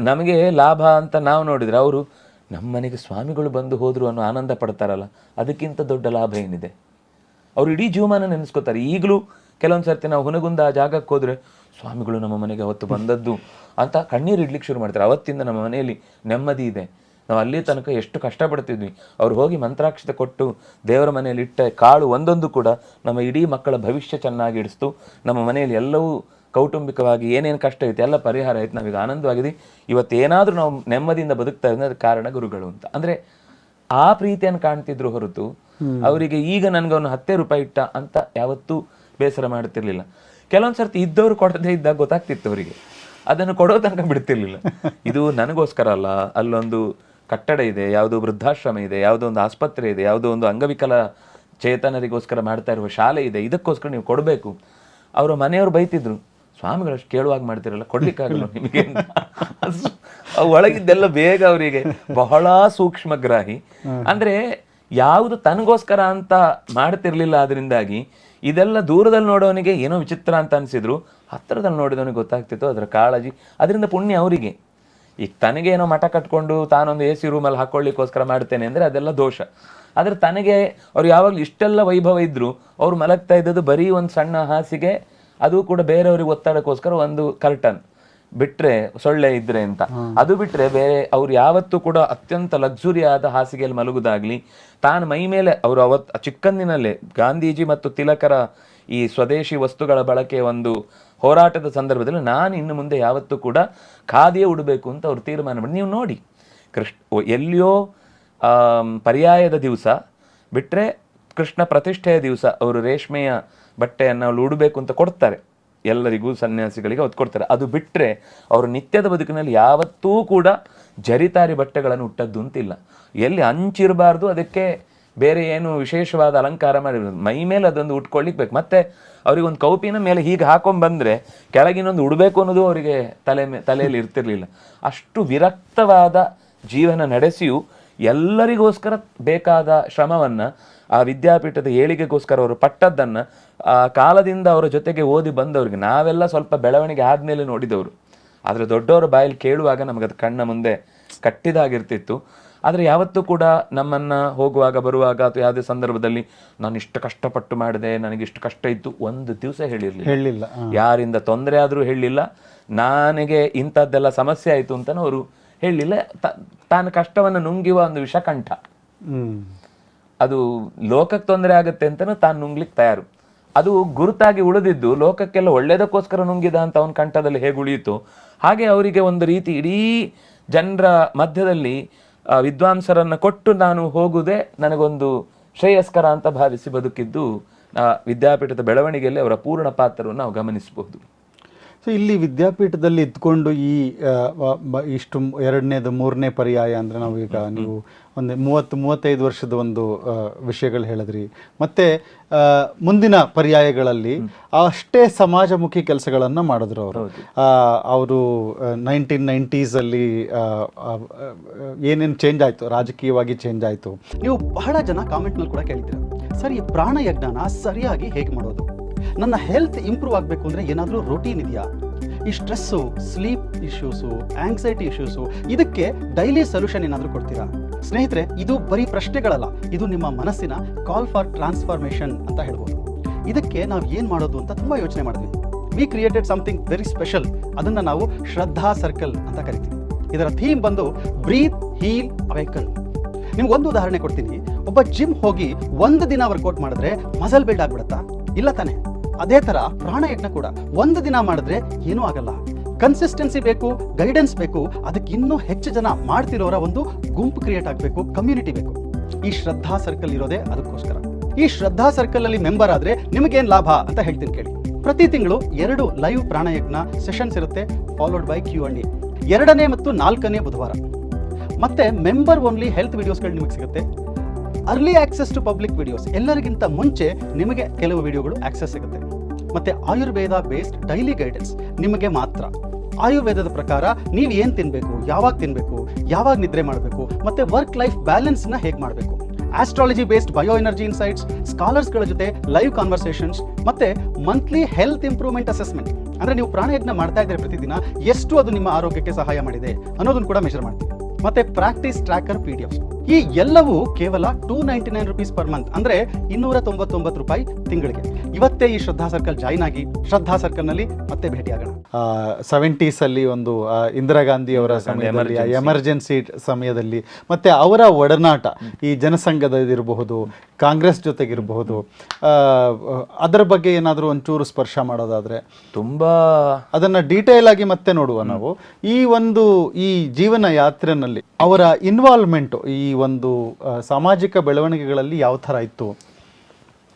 A: ನಮಗೆ ಲಾಭ ಅಂತ ನಾವು ನೋಡಿದರೆ ಅವರು ನಮ್ಮ ಮನೆಗೆ ಸ್ವಾಮಿಗಳು ಬಂದು ಹೋದರು ಅನ್ನೋ ಆನಂದ ಪಡ್ತಾರಲ್ಲ, ಅದಕ್ಕಿಂತ ದೊಡ್ಡ ಲಾಭ ಏನಿದೆ? ಅವರು ಇಡೀ ಜೀವಮಾನ ನೆನೆಸ್ಕೋತಾರೆ. ಈಗಲೂ ಕೆಲವೊಂದು ಸರ್ತಿ ನಾವು ಹುನಗುಂದ ಆ ಜಾಗಕ್ಕೆ ಹೋದರೆ, ಸ್ವಾಮಿಗಳು ನಮ್ಮ ಮನೆಗೆ ಅವತ್ತು ಬಂದದ್ದು ಅಂತ ಕಣ್ಣೀರು ಇಡ್ಲಿಕ್ಕೆ ಶುರು ಮಾಡ್ತಾರೆ. ಅವತ್ತಿಂದ ನಮ್ಮ ಮನೆಯಲ್ಲಿ ನೆಮ್ಮದಿ ಇದೆ. ನಾವು ಅಲ್ಲಿ ತನಕ ಎಷ್ಟು ಕಷ್ಟಪಡ್ತಿದ್ವಿ. ಅವ್ರು ಹೋಗಿ ಮಂತ್ರಾಕ್ಷತೆ ಕೊಟ್ಟು ದೇವರ ಮನೆಯಲ್ಲಿ ಇಟ್ಟ ಕಾಳು ಒಂದೊಂದು ಕೂಡ ನಮ್ಮ ಇಡೀ ಮಕ್ಕಳ ಭವಿಷ್ಯ ಚೆನ್ನಾಗಿ ಇಡಿಸ್ತು. ನಮ್ಮ ಮನೆಯಲ್ಲಿ ಎಲ್ಲವೂ ಕೌಟುಂಬಿಕವಾಗಿ ಏನೇನು ಕಷ್ಟ ಐತೆ ಎಲ್ಲ ಪರಿಹಾರ ಐತೆ ನಾವೀಗ ಆನಂದವಾಗಿದೆ ಇವತ್ತೇನಾದರೂ ನಾವು ನೆಮ್ಮದಿಯಿಂದ ಬದುಕ್ತಾ ಇದ್ರೆ ಕಾರಣ ಗುರುಗಳು ಅಂತ. ಅಂದರೆ ಆ ಪ್ರೀತಿಯನ್ನು ಕಾಣ್ತಿದ್ರು ಹೊರತು ಅವರಿಗೆ ಈಗ ನನಗೆ ಅವನು ಹತ್ತೇ ರೂಪಾಯಿ ಇಟ್ಟ ಅಂತ ಯಾವತ್ತೂ ಬೇಸರ ಮಾಡ್ತಿರ್ಲಿಲ್ಲ. ಕೆಲವೊಂದು ಸರ್ತಿ ಇದ್ದವರು ಕೊಡದೇ ಇದ್ದಾಗ ಗೊತ್ತಾಗ್ತಿತ್ತು ಅವರಿಗೆ. ಅದನ್ನು ಕೊಡೋ ತನಕ ಬಿಡ್ತಿರ್ಲಿಲ್ಲ. ಇದು ನನಗೋಸ್ಕರ ಅಲ್ಲ ಅಲ್ಲೊಂದು ಕಟ್ಟಡ ಇದೆ ಯಾವುದೋ ವೃದ್ಧಾಶ್ರಮ ಇದೆ ಯಾವುದೋ ಒಂದು ಆಸ್ಪತ್ರೆ ಇದೆ ಯಾವುದೋ ಒಂದು ಅಂಗವಿಕಲ ಚೇತನರಿಗೋಸ್ಕರ ಮಾಡ್ತಾ ಇರುವ ಶಾಲೆ ಇದೆ ಇದಕ್ಕೋಸ್ಕರ ನೀವು ಕೊಡಬೇಕು. ಅವರ ಮನೆಯವರು ಬೈತಿದ್ರು ಸ್ವಾಮಿಗಳಷ್ಟು ಕೇಳುವಾಗ ಮಾಡ್ತಿರಲ್ಲ ಕೊಡ್ಲಿಕ್ಕಾಗಲ್ಲ ನಿಮಗೆ ಒಳಗಿದ್ದೆಲ್ಲ ಬೇಗ ಅವರಿಗೆ ಬಹಳ ಸೂಕ್ಷ್ಮಗ್ರಾಹಿ. ಅಂದ್ರೆ ಯಾವುದು ತನಗೋಸ್ಕರ ಅಂತ ಮಾಡ್ತಿರ್ಲಿಲ್ಲ ಅದರಿಂದಾಗಿ ಇದೆಲ್ಲ ದೂರದಲ್ಲಿ ನೋಡೋನಿಗೆ ಏನೋ ವಿಚಿತ್ರ ಅಂತ ಅನಿಸಿದ್ರು. ಹತ್ತಿರದಲ್ಲಿ ನೋಡಿದವನಿಗೆ ಗೊತ್ತಾಗ್ತಿತ್ತು ಅದರ ಕಾಳಜಿ. ಅದರಿಂದ ಪುಣ್ಯ ಅವರಿಗೆ. ಈಗ ಏನೋ ಮಠ ಕಟ್ಕೊಂಡು ತಾನೊಂದು ಎ ಸಿ ರೂಮಲ್ಲಿ ಹಾಕೊಳ್ಳಿಕ್ಕೋಸ್ಕರ ಮಾಡ್ತೇನೆ ಅಂದರೆ ಅದೆಲ್ಲ ದೋಷ. ಆದರೆ ತನಗೆ ಅವ್ರು ಯಾವಾಗಲೂ ಇಷ್ಟೆಲ್ಲ ವೈಭವ ಇದ್ದರು ಅವ್ರು ಮಲಗ್ತಾ ಇದ್ದದ್ದು ಬರೀ ಒಂದು ಸಣ್ಣ ಹಾಸಿಗೆ ಅದು ಕೂಡ ಬೇರೆಯವ್ರಿಗೆ ಒತ್ತಡಕ್ಕೋಸ್ಕರ ಒಂದು ಕರ್ಟನ್ ಬಿಟ್ರೆ ಸೊಳ್ಳೆ ಇದ್ರೆ ಅಂತ. ಅದು ಬಿಟ್ರೆ ಬೇರೆ ಅವ್ರು ಯಾವತ್ತೂ ಕೂಡ ಅತ್ಯಂತ ಲಕ್ಸುರಿ ಆದ ಹಾಸಿಗೆಯಲ್ಲಿ ಮಲಗುದಾಗ್ಲಿ ತಾನು ಮೈ ಮೇಲೆ ಅವರು ಅವತ್ ಚಿಕ್ಕಂದಿನಲ್ಲೇ ಗಾಂಧೀಜಿ ಮತ್ತು ತಿಲಕರ ಈ ಸ್ವದೇಶಿ ವಸ್ತುಗಳ ಬಳಕೆ ಒಂದು ಹೋರಾಟದ ಸಂದರ್ಭದಲ್ಲಿ ನಾನು ಇನ್ನು ಮುಂದೆ ಯಾವತ್ತೂ ಕೂಡ ಖಾದಿಯೇ ಉಡಬೇಕು ಅಂತ ಅವ್ರು ತೀರ್ಮಾನ ಮಾಡಿ ನೀವು ನೋಡಿ. ಕೃಷ್ಣ ಎಲ್ಲಿಯೋ ಪರ್ಯಾಯದ ದಿವಸ ಬಿಟ್ಟರೆ ಕೃಷ್ಣ ಪ್ರತಿಷ್ಠೆಯ ದಿವಸ ಅವರು ರೇಷ್ಮೆಯ ಬಟ್ಟೆಯನ್ನು ಅವ್ರು ಉಡಬೇಕು ಅಂತ ಕೊಡ್ತಾರೆ. ಎಲ್ಲರಿಗೂ ಸನ್ಯಾಸಿಗಳಿಗೆ ಅವತ್ತು ಕೊಡ್ತಾರೆ. ಅದು ಬಿಟ್ಟರೆ ಅವರು ನಿತ್ಯದ ಬದುಕಿನಲ್ಲಿ ಯಾವತ್ತೂ ಕೂಡ ಜರಿತಾರಿ ಬಟ್ಟೆಗಳನ್ನು ಹುಟ್ಟದ್ದು ಅಂತಿಲ್ಲ. ಎಲ್ಲಿ ಹಂಚಿರಬಾರ್ದು, ಅದಕ್ಕೆ ಬೇರೆ ಏನು ವಿಶೇಷವಾದ ಅಲಂಕಾರ ಮಾಡಿ ಮೈ ಮೇಲೆ ಅದೊಂದು ಉಟ್ಕೊಳ್ಳಿಕ್ಕೆ ಬೇಕು ಮತ್ತೆ ಅವರಿಗೊಂದು ಕೌಪಿನ ಮೇಲೆ ಹೀಗೆ ಹಾಕೊಂಡ್ ಬಂದ್ರೆ ಕೆಳಗಿನೊಂದು ಉಡಬೇಕು ಅನ್ನೋದು ಅವರಿಗೆ ತಲೆ ಮೇ, ತಲೆಯಲ್ಲಿ ಇರ್ತಿರ್ಲಿಲ್ಲ. ಅಷ್ಟು ವಿರಕ್ತವಾದ ಜೀವನ ನಡೆಸಿಯೂ ಎಲ್ಲರಿಗೋಸ್ಕರ ಬೇಕಾದ ಶ್ರಮವನ್ನು ಆ ವಿದ್ಯಾಪೀಠದ ಏಳಿಗೆಗೋಸ್ಕರ ಅವರು ಪಟ್ಟದ್ದನ್ನ ಆ ಕಾಲದಿಂದ ಅವರ ಜೊತೆಗೆ ಓದಿ ಬಂದವ್ರಿಗೆ ನಾವೆಲ್ಲ ಸ್ವಲ್ಪ ಬೆಳವಣಿಗೆ ಆದ್ಮೇಲೆ ನೋಡಿದವರು. ಆದರೆ ದೊಡ್ಡವರ ಬಾಯಲ್ಲಿ ಕೇಳುವಾಗ ನಮಗದು ಕಣ್ಣ ಮುಂದೆ ಕಟ್ಟಿದಾಗಿರ್ತಿತ್ತು. ಆದರೆ ಯಾವತ್ತೂ ಕೂಡ ನಮ್ಮನ್ನ ಹೋಗುವಾಗ ಬರುವಾಗ ಅಥವಾ ಯಾವುದೇ ಸಂದರ್ಭದಲ್ಲಿ ನಾನು ಇಷ್ಟು ಕಷ್ಟಪಟ್ಟು ಮಾಡಿದೆ ನನಗೆ ಇಷ್ಟು ಕಷ್ಟ ಇತ್ತು ಒಂದು ದಿವಸ ಹೇಳಿರಲಿಲ್ಲ.
B: ಹೇಳಿಲ್ಲ
A: ಯಾರಿಂದ ತೊಂದರೆ ಆದರೂ ಹೇಳಲಿಲ್ಲ ನನಗೆ ಇಂಥದ್ದೆಲ್ಲ ಸಮಸ್ಯೆ ಆಯಿತು ಅಂತ ಅವರು ಹೇಳಲಿಲ್ಲ ತಾನು ಕಷ್ಟವನ್ನು ನುಂಗಿವ ಒಂದು ವಿಷಕಂಠ ಅದು ಲೋಕಕ್ಕೆ ತೊಂದರೆ ಆಗುತ್ತೆ ಅಂತಲೂ ತಾನು ನುಂಗ್ಲಿಕ್ಕೆ ತಯಾರು. ಅದು ಗುರುತಾಗಿ ಉಳಿದಿದ್ದು ಲೋಕಕ್ಕೆಲ್ಲ ಒಳ್ಳೇದಕ್ಕೋಸ್ಕರ ನುಂಗಿದ ಅಂತ ಅವನ ಕಂಠದಲ್ಲಿ ಹೇಗೆ ಉಳಿಯಿತು? ಹಾಗೆ ಅವರಿಗೆ ಒಂದು ರೀತಿ ಇಡೀ ಜನರ ಮಧ್ಯದಲ್ಲಿ ವಿದ್ವಾಂಸರನ್ನು ಕೊಟ್ಟು ನಾನು ಹೋಗುವುದೇ ನನಗೊಂದು ಶ್ರೇಯಸ್ಕರ ಅಂತ ಭಾವಿಸಿ ಬದುಕಿದ್ದು ವಿದ್ಯಾಪೀಠದ ಬೆಳವಣಿಗೆಯಲ್ಲಿ ಅವರ ಪೂರ್ಣ ಪಾತ್ರವನ್ನು ನಾವು ಗಮನಿಸಬಹುದು.
B: ಸೊ ಇಲ್ಲಿ ವಿದ್ಯಾಪೀಠದಲ್ಲಿ ಇದ್ಕೊಂಡು ಈ ಇಷ್ಟು ಎರಡನೇದು ಮೂರನೇ ಪರ್ಯಾಯ ಅಂದರೆ ನಾವು ಈಗ ನೀವು ಒಂದು ಮೂವತ್ತು ಮೂವತ್ತೈದು ವರ್ಷದ ಒಂದು ವಿಷಯಗಳು ಹೇಳಿದ್ರಿ. ಮತ್ತು ಮುಂದಿನ ಪರ್ಯಾಯಗಳಲ್ಲಿ ಅಷ್ಟೇ ಸಮಾಜಮುಖಿ ಕೆಲಸಗಳನ್ನು ಮಾಡಿದ್ರು ಅವರು. ಅವರು ನೈನ್ಟೀನ್ ನೈಂಟೀಸಲ್ಲಿ ಏನೇನು ಚೇಂಜ್ ಆಯಿತು ರಾಜಕೀಯವಾಗಿ ಚೇಂಜ್ ಆಯಿತು.
C: ನೀವು ಬಹಳ ಜನ ಕಾಮೆಂಟ್ನಲ್ಲಿ ಕೂಡ ಕೇಳಿದ್ದೀರ. ಸರ್ ಈ ಪ್ರಾಣಯಜ್ಞಾನ ಸರಿಯಾಗಿ ಹೇಗೆ ಮಾಡೋದು? ನನ್ನ ಹೆಲ್ತ್ ಇಂಪ್ರೂವ್ ಆಗಬೇಕು ಅಂದರೆ ಏನಾದರೂ ರೂಟೀನ್ ಇದೆಯಾ? ಈ stress sleep issues anxiety issues ಇದಕ್ಕೆ ಡೈಲಿ ಸೊಲ್ಯೂಷನ್ ಏನಾದರೂ ಕೊಡ್ತೀರಾ? ಸ್ನೇಹಿತರೆ, ಇದು ಬರೀ ಪ್ರಶ್ನೆಗಳಲ್ಲ, ಇದು ನಿಮ್ಮ ಮನಸ್ಸಿನ ಕಾಲ್ ಫಾರ್ ಟ್ರಾನ್ಸ್ಫಾರ್ಮೇಷನ್ ಅಂತ ಹೇಳ್ಬೋದು. ಇದಕ್ಕೆ ನಾವು ಏನು ಮಾಡೋದು ಅಂತ ತುಂಬ ಯೋಚನೆ ಮಾಡಿದ್ವಿ we created something very special ಅದನ್ನು ನಾವು ಶ್ರದ್ಧಾ ಸರ್ಕಲ್ ಅಂತ ಕರಿತೀವಿ. ಇದರ ಥೀಮ್ ಬಂದು ಬ್ರೀತ್ ಹೀಲ್ ಅವೇಕನ್ ನಿಮ್ಗೆ ಒಂದು ಉದಾಹರಣೆ ಕೊಡ್ತೀನಿ. ಒಬ್ಬ ಜಿಮ್ ಹೋಗಿ ಒಂದು ದಿನ ವರ್ಕೌಟ್ ಮಾಡಿದ್ರೆ ಮಸಲ್ ಬಿಲ್ಡ್ ಆಗ್ಬಿಡುತ್ತಾ? ಇಲ್ಲ ತಾನೆ? ಅದೇ ತರ ಪ್ರಾಣಯಜ್ಞ ಕೂಡ ಒಂದು ದಿನ ಮಾಡಿದ್ರೆ ಏನೂ ಆಗಲ್ಲ. ಕನ್ಸಿಸ್ಟೆನ್ಸಿ ಬೇಕು ಗೈಡೆನ್ಸ್ ಬೇಕು, ಅದಕ್ಕೆ ಇನ್ನೂ ಹೆಚ್ಚು ಜನ ಮಾಡ್ತಿರೋರ ಒಂದು ಗುಂಪು ಕ್ರಿಯೇಟ್ ಆಗಬೇಕು ಕಮ್ಯುನಿಟಿ ಬೇಕು. ಈ ಶ್ರದ್ಧಾ ಸರ್ಕಲ್ ಇರೋದೇ ಅದಕ್ಕೋಸ್ಕರ. ಈ ಶ್ರದ್ಧಾ ಸರ್ಕಲ್ ಅಲ್ಲಿ ಮೆಂಬರ್ ಆದ್ರೆ ನಿಮಗೇನ್ ಲಾಭ ಅಂತ ಹೇಳ್ತೀನಿ ಕೇಳಿ. ಪ್ರತಿ ತಿಂಗಳು ಎರಡು ಲೈವ್ ಪ್ರಾಣಯಜ್ಞ ಸೆಷನ್ಸ್ ಇರುತ್ತೆ ಫಾಲೋಡ್ ಬೈ ಕ್ಯೂ ಅಂಡ್ ಎರಡನೇ ಮತ್ತು ನಾಲ್ಕನೇ ಬುಧವಾರ. ಮತ್ತೆ ಮೆಂಬರ್ ಓನ್ಲಿ ಹೆಲ್ತ್ ವಿಡಿಯೋಸ್ಗಳು ನಿಮಗೆ ಸಿಗುತ್ತೆ. Early access to public videos ಎಲ್ಲರಿಗಿಂತ ಮುಂಚೆ ನಿಮಗೆ ಕೆಲವು ವಿಡಿಯೋಗಳು ಆಕ್ಸೆಸ್ ಸಿಗುತ್ತೆ. ಮತ್ತೆ ಆಯುರ್ವೇದ ಬೇಸ್ಡ್ ಡೈಲಿ ಗೈಡೆನ್ಸ್ ನಿಮಗೆ ಮಾತ್ರ. ಆಯುರ್ವೇದದ ಪ್ರಕಾರ ನೀವು ಏನು ತಿನ್ನಬೇಕು ಯಾವಾಗ ತಿನ್ನಬೇಕು ಯಾವಾಗ ನಿದ್ರೆ ಮಾಡಬೇಕು, ಮತ್ತೆ ವರ್ಕ್ ಲೈಫ್ ಬ್ಯಾಲೆನ್ಸ್ನ ಹೇಗೆ ಮಾಡಬೇಕು. Astrology based bio energy insights ಸ್ಕಾಲರ್ಸ್ಗಳ ಜೊತೆ ಲೈವ್ ಕಾನ್ವರ್ಸೇಷನ್ಸ್ ಮತ್ತೆ ಮಂತ್ಲಿ ಹೆಲ್ತ್ ಇಂಪ್ರೂವ್ಮೆಂಟ್ ಅಸೆಸ್ಮೆಂಟ್ ಅಂದ್ರೆ ನೀವು ಪ್ರಾಣಯಜ್ಞ ಮಾಡ್ತಾ ಇದ್ರೆ ಪ್ರತಿದಿನ ಎಷ್ಟು ಅದು ನಿಮ್ಮ ಆರೋಗ್ಯಕ್ಕೆ ಸಹಾಯ ಮಾಡಿದೆ ಅನ್ನೋದನ್ನು ಕೂಡ ಮೆಷರ್ ಮಾಡ್ತೀವಿ. ಮತ್ತೆ ಪ್ರಾಕ್ಟೀಸ್ ಟ್ರ್ಯಾಕರ್ ಪಿ ಡಿ ಈ ಎಲ್ಲವೂ ಕೇವಲ two ninety nine rupees per month ಅಂದ್ರೆ ಇನ್ನೂರ ತೊಂಬತ್ತೊಂಬತ್ತು ರೂಪಾಯಿ ತಿಂಗಳಿಗೆ. ಇವತ್ತೇ ಈ ಶ್ರದ್ಧಾ ಸರ್ಕಲ್ ಜಾಯ್ನ್ ಆಗಿ ಶ್ರದ್ಧಾ ಸರ್ಕಲ್ನಲ್ಲಿ ಮತ್ತೆ ಭೇಟಿಯಾಗೋಣ.
B: ಸೆವೆಂಟೀಸ್ ಅಲ್ಲಿ ಒಂದು ಇಂದಿರಾ ಗಾಂಧಿ ಅವರ ಸಮಯದಲ್ಲಿ ಎಮರ್ಜೆನ್ಸಿ ಸಮಯದಲ್ಲಿ ಮತ್ತೆ ಅವರ ಒಡನಾಟ ಈ ಜನಸಂಘದಿರಬಹುದು ಕಾಂಗ್ರೆಸ್ ಜೊತೆಗಿರಬಹುದು ಅದರ ಬಗ್ಗೆ ಏನಾದರೂ ಒಂಚೂರು ಸ್ಪರ್ಶ ಮಾಡೋದಾದ್ರೆ?
A: ತುಂಬಾ
B: ಅದನ್ನ ಡೀಟೇಲ್ ಆಗಿ ಮತ್ತೆ ನೋಡುವ ನಾವು. ಈ ಒಂದು ಈ ಜೀವನ ಯಾತ್ರೆನಲ್ಲಿ ಅವರ ಇನ್ವಾಲ್ವ್ಮೆಂಟ್ ಈ ಒಂದು ಸಾಮಾಜಿಕ ಬೆಳವಣಿಗೆಗಳಲ್ಲಿ ಯಾವ ಥರ ಇತ್ತು?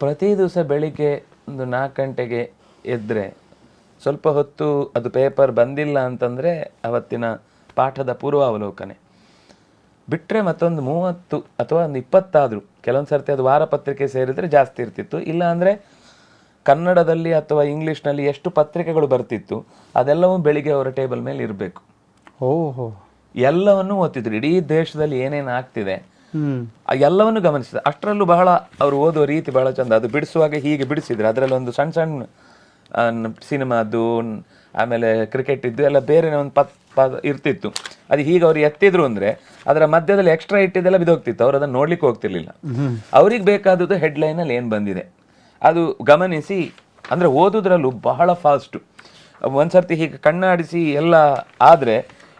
A: ಪ್ರತಿ ದಿವಸ ಬೆಳಿಗ್ಗೆ ಒಂದು ನಾಲ್ಕು ಗಂಟೆಗೆ ಎದ್ದರೆ ಸ್ವಲ್ಪ ಹೊತ್ತು ಅದು ಪೇಪರ್ ಬಂದಿಲ್ಲ ಅಂತಂದರೆ ಅವತ್ತಿನ ಪಾಠದ ಪೂರ್ವಾವಲೋಕನೆ. ಬಿಟ್ಟರೆ ಮತ್ತೊಂದು ಮೂವತ್ತು ಅಥವಾ ಒಂದು ಇಪ್ಪತ್ತಾದರೂ ಕೆಲವೊಂದು ಸರ್ತಿ ಅದು ವಾರಪತ್ರಿಕೆ ಸೇರಿದರೆ ಜಾಸ್ತಿ ಇರ್ತಿತ್ತು. ಇಲ್ಲ ಅಂದರೆ ಕನ್ನಡದಲ್ಲಿ ಅಥವಾ ಇಂಗ್ಲೀಷ್ನಲ್ಲಿ ಎಷ್ಟು ಪತ್ರಿಕೆಗಳು ಬರ್ತಿತ್ತು ಅದೆಲ್ಲವೂ ಬೆಳಿಗ್ಗೆ ಅವರ ಟೇಬಲ್ ಮೇಲೆ ಇರಬೇಕು.
B: ಓಹೋ.
A: ಎಲ್ಲವನ್ನೂ ಓದ್ತಿದ್ರು. ಇಡೀ ದೇಶದಲ್ಲಿ ಏನೇನು ಆಗ್ತಿದೆ ಆ ಎಲ್ಲವನ್ನು ಗಮನಿಸಿದ. ಅಷ್ಟರಲ್ಲೂ ಬಹಳ ಅವರು ಓದುವ ರೀತಿ ಬಹಳ ಚಂದ. ಅದು ಬಿಡಿಸುವಾಗ ಹೀಗೆ ಬಿಡಿಸಿದ್ರು. ಅದರಲ್ಲಿ ಒಂದು ಸಣ್ಣ ಸಣ್ಣ ಸಿನಿಮಾದ್ದು ಆಮೇಲೆ ಕ್ರಿಕೆಟ್ ಇದ್ದು ಎಲ್ಲ ಬೇರೆ ಒಂದು ಪತ್ ಪದ ಇರ್ತಿತ್ತು. ಅದು ಹೀಗೆ ಅವ್ರು ಎತ್ತಿದ್ರು ಅಂದ್ರೆ ಅದರ ಮಧ್ಯದಲ್ಲಿ ಎಕ್ಸ್ಟ್ರಾ ಇಟ್ಟಿದ್ದೆಲ್ಲ ಬಿದೋಗ್ತಿತ್ತು ಅವ್ರು ಅದನ್ನು ನೋಡ್ಲಿಕ್ಕೆ ಹೋಗ್ತಿರ್ಲಿಲ್ಲ. ಅವ್ರಿಗೆ ಬೇಕಾದದ್ದು ಹೆಡ್ಲೈನಲ್ಲಿ ಏನು ಬಂದಿದೆ? ಅದು ಗಮನಿಸಿ ಅಂದ್ರೆ ಓದುದ್ರಲ್ಲೂ ಬಹಳ ಫಾಸ್ಟು ಒಂದ್ಸರ್ತಿ ಹೀಗೆ ಕಣ್ಣಾಡಿಸಿ ಎಲ್ಲ ಆದರೆ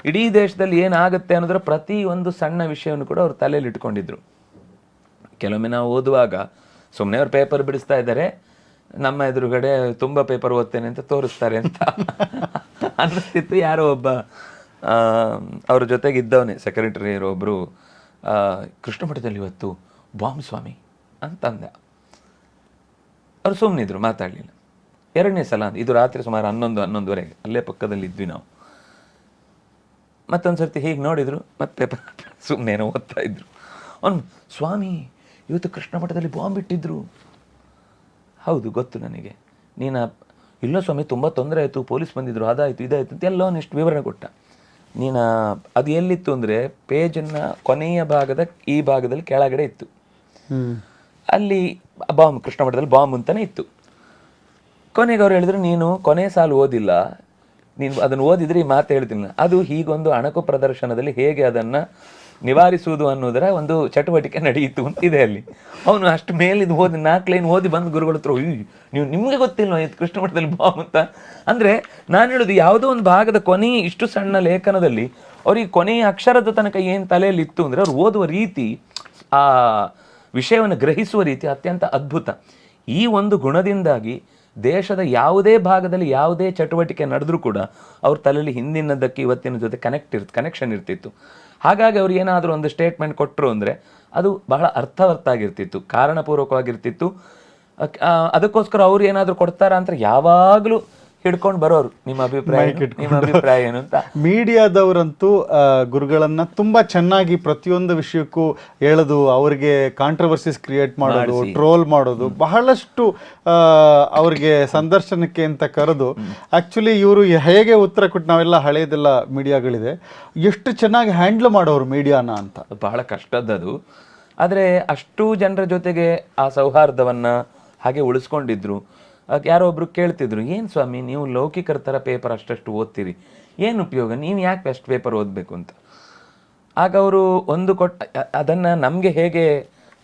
A: ಇಡೀ ದೇಶದಲ್ಲಿ ಏನಾಗುತ್ತೆ ಅನ್ನೋದ್ರ ಪ್ರತಿ ಒಂದು ಸಣ್ಣ ವಿಷಯವನ್ನು ಕೂಡ ಅವ್ರು ತಲೆಯಲ್ಲಿ ಇಟ್ಕೊಂಡಿದ್ರು. ಕೆಲವೊಮ್ಮೆ ನಾವು ಓದುವಾಗ ಸುಮ್ಮನೆ ಅವ್ರು ಪೇಪರ್ ಬಿಡಿಸ್ತಾ ಇದ್ದಾರೆ, ನಮ್ಮ ಎದುರುಗಡೆ ತುಂಬ ಪೇಪರ್ ಓದ್ತೇನೆ ಅಂತ ತೋರಿಸ್ತಾರೆ ಅಂತ. ಅನ್ನಿಸ್ತಿತ್ತು ಯಾರೋ ಒಬ್ಬ ಅವ್ರ ಜೊತೆಗೆ ಇದ್ದವನೇ ಸೆಕ್ರೆಟರಿ ಒಬ್ಬರು ಕೃಷ್ಣ ಮಠದಲ್ಲಿ ಇವತ್ತು ಬಾಂಬ್ ಸ್ವಾಮಿ ಅಂತಂದ. ಅವ್ರು ಸುಮ್ಮನಿದ್ರು ಮಾತಾಡಲಿಲ್ಲ. ಎರಡನೇ ಸಲ, ಇದು ರಾತ್ರಿ ಸುಮಾರು ಹನ್ನೊಂದು, ಹನ್ನೊಂದುವರೆಗೆ, ಅಲ್ಲೇ ಪಕ್ಕದಲ್ಲಿ ಇದ್ವಿ ನಾವು. ಮತ್ತೊಂದು ಸರ್ತಿ ಹೀಗೆ ನೋಡಿದರು ಮತ್ತೆ ಸುಮ್ಮನೆ ಏನೋ ಓದ್ತಾ ಇದ್ರು. ಅವನು ಸ್ವಾಮಿ ಇವತ್ತು ಕೃಷ್ಣ ಮಠದಲ್ಲಿ ಬಾಂಬ್ ಇಟ್ಟಿದ್ರು. ಹೌದು ಗೊತ್ತು ನನಗೆ. ನೀನು ಇಲ್ಲ ಸ್ವಾಮಿ ತುಂಬ ತೊಂದರೆ ಆಯಿತು ಪೊಲೀಸ್ ಬಂದಿದ್ರು ಅದಾಯಿತು ಇದಾಯಿತು ಅಂತ ಎಲ್ಲವನ್ನ ಇಷ್ಟು ವಿವರಣೆ ಕೊಟ್ಟ. ನೀನು ಅದು ಎಲ್ಲಿತ್ತು ಅಂದರೆ ಪೇಜನ್ನು ಕೊನೆಯ ಭಾಗದ ಈ ಭಾಗದಲ್ಲಿ ಕೆಳಗಡೆ ಇತ್ತು. ಅಲ್ಲಿ ಬಾಂಬ್ ಕೃಷ್ಣ ಮಠದಲ್ಲಿ ಬಾಂಬ್ ಅಂತಲೇ ಇತ್ತು. ಕೊನೆಗೆ ಅವ್ರು ಹೇಳಿದ್ರು ನೀನು ಕೊನೆ ಸಾಲು ಓದಿಲ್ಲ ನೀನು ಅದನ್ನು ಓದಿದ್ರೆ ಈ ಮಾತು ಹೇಳ್ತೀನಿ ಅದು ಹೀಗೊಂದು ಅಣಕು ಪ್ರದರ್ಶನದಲ್ಲಿ ಹೇಗೆ ಅದನ್ನು ನಿವಾರಿಸುವುದು ಅನ್ನೋದರ ಒಂದು ಚಟುವಟಿಕೆ ನಡೆಯಿತು ಅಂತ ಇದೆ ಅಲ್ಲಿ. ಅವನು ಅಷ್ಟು ಮೇಲಿದ್ದು ಓದಿ ನಾಲ್ಕು ಲೈನ್ ಓದಿ ಬಂದು ಗುರುಗಳ ಹತ್ರ "ಉಯ್, ನೀವು ನಿಮಗೆ ಗೊತ್ತಿಲ್ಲ ಇದು ಕೃಷ್ಣ ಮಠದಲ್ಲಿ ಬಾಂಬ್ ಅಂತ? ಅಂದರೆ ನಾನು ಹೇಳೋದು ಯಾವುದೋ ಒಂದು ಭಾಗದ ಕೊನೆಯ ಇಷ್ಟು ಸಣ್ಣ ಲೇಖನದಲ್ಲಿ ಅವ್ರಿಗೆ ಕೊನೆಯ ಅಕ್ಷರದ ತನಕ ಏನು ತಲೆಯಲ್ಲಿ ಇತ್ತು ಅಂದರೆ ಅವ್ರು ಓದುವ ರೀತಿ ಆ ವಿಷಯವನ್ನು ಗ್ರಹಿಸುವ ರೀತಿ ಅತ್ಯಂತ ಅದ್ಭುತ. ಈ ಒಂದು ಗುಣದಿಂದಾಗಿ ದೇಶದ ಯಾವುದೇ ಭಾಗದಲ್ಲಿ ಯಾವುದೇ ಚಟುವಟಿಕೆ ನಡೆದ್ರೂ ಕೂಡ ಅವ್ರ ತಲೆಯಲ್ಲಿ ಹಿಂದಿನದಕ್ಕೆ ಇವತ್ತಿನ ಜೊತೆ ಕನೆಕ್ಟ್ ಇರ್ ಕನೆಕ್ಷನ್ ಇರ್ತಿತ್ತು. ಹಾಗಾಗಿ ಅವ್ರು ಏನಾದರೂ ಒಂದು ಸ್ಟೇಟ್ಮೆಂಟ್ ಕೊಟ್ಟರು ಅಂದರೆ ಅದು ಬಹಳ ಅರ್ಥವರ್ಥ ಆಗಿರ್ತಿತ್ತು ಕಾರಣಪೂರ್ವಕವಾಗಿರ್ತಿತ್ತು ಅದಕ್ಕೋಸ್ಕರ ಅವ್ರು ಏನಾದರೂ ಕೊಡ್ತಾರಾ ಅಂತ ಯಾವಾಗಲೂ ಹಿಡ್ಕೊಂಡು ಬರೋರು. ನಿಮ್ಮ ಅಭಿಪ್ರಾಯ ಏನು? ನಿಮ್ಮ ಅಭಿಪ್ರಾಯ ಏನು ಅಂತ?
B: ಮೀಡಿಯಾದವರಂತೂ ಆ, ಗುರುಗಳನ್ನ ತುಂಬಾ ಚೆನ್ನಾಗಿ ಪ್ರತಿಯೊಂದು ವಿಷಯಕ್ಕೂ ಹೇಳೋದು ಅವ್ರಿಗೆ ಕಾಂಟ್ರವರ್ಸಿಸ್ ಕ್ರಿಯೇಟ್ ಮಾಡೋದು ಟ್ರೋಲ್ ಮಾಡೋದು ಬಹಳಷ್ಟು ಆ, ಅವ್ರಿಗೆ ಸಂದರ್ಶನಕ್ಕೆ ಅಂತ ಕರೆದು ಆಕ್ಚುಲಿ ಇವರು ಹೇಗೆ ಉತ್ತರ ಕೊಟ್ಟು ನಾವೆಲ್ಲ ಹಳೆಯದೆಲ್ಲ ಮೀಡಿಯಾಗಳಿದೆ ಎಷ್ಟು ಚೆನ್ನಾಗಿ ಹ್ಯಾಂಡ್ಲ್ ಮಾಡೋರು ಮೀಡಿಯಾನ ಅಂತ.
A: ಬಹಳ ಕಷ್ಟದ್ದದು. ಆದರೆ ಅಷ್ಟು ಜನರ ಜೊತೆಗೆ ಆ ಸೌಹಾರ್ದವನ್ನು ಹಾಗೆ ಉಳಿಸ್ಕೊಂಡಿದ್ರು. ಯಾರೋ ಒಬ್ರು ಕೇಳ್ತಿದ್ರು ಏನು ಸ್ವಾಮಿ ನೀವು ಲೌಕಿಕರ ಥರ ಪೇಪರ್ ಅಷ್ಟಷ್ಟು ಓದ್ತೀರಿ? ಏನು ಉಪಯೋಗ? ನೀವು ಯಾಕೆ ಅಷ್ಟು ಪೇಪರ್ ಓದಬೇಕು? ಅಂತ. ಆಗ ಅವರು ಒಂದು ಕೊಟ್ಟ ಅದನ್ನು ನಮಗೆ ಹೇಗೆ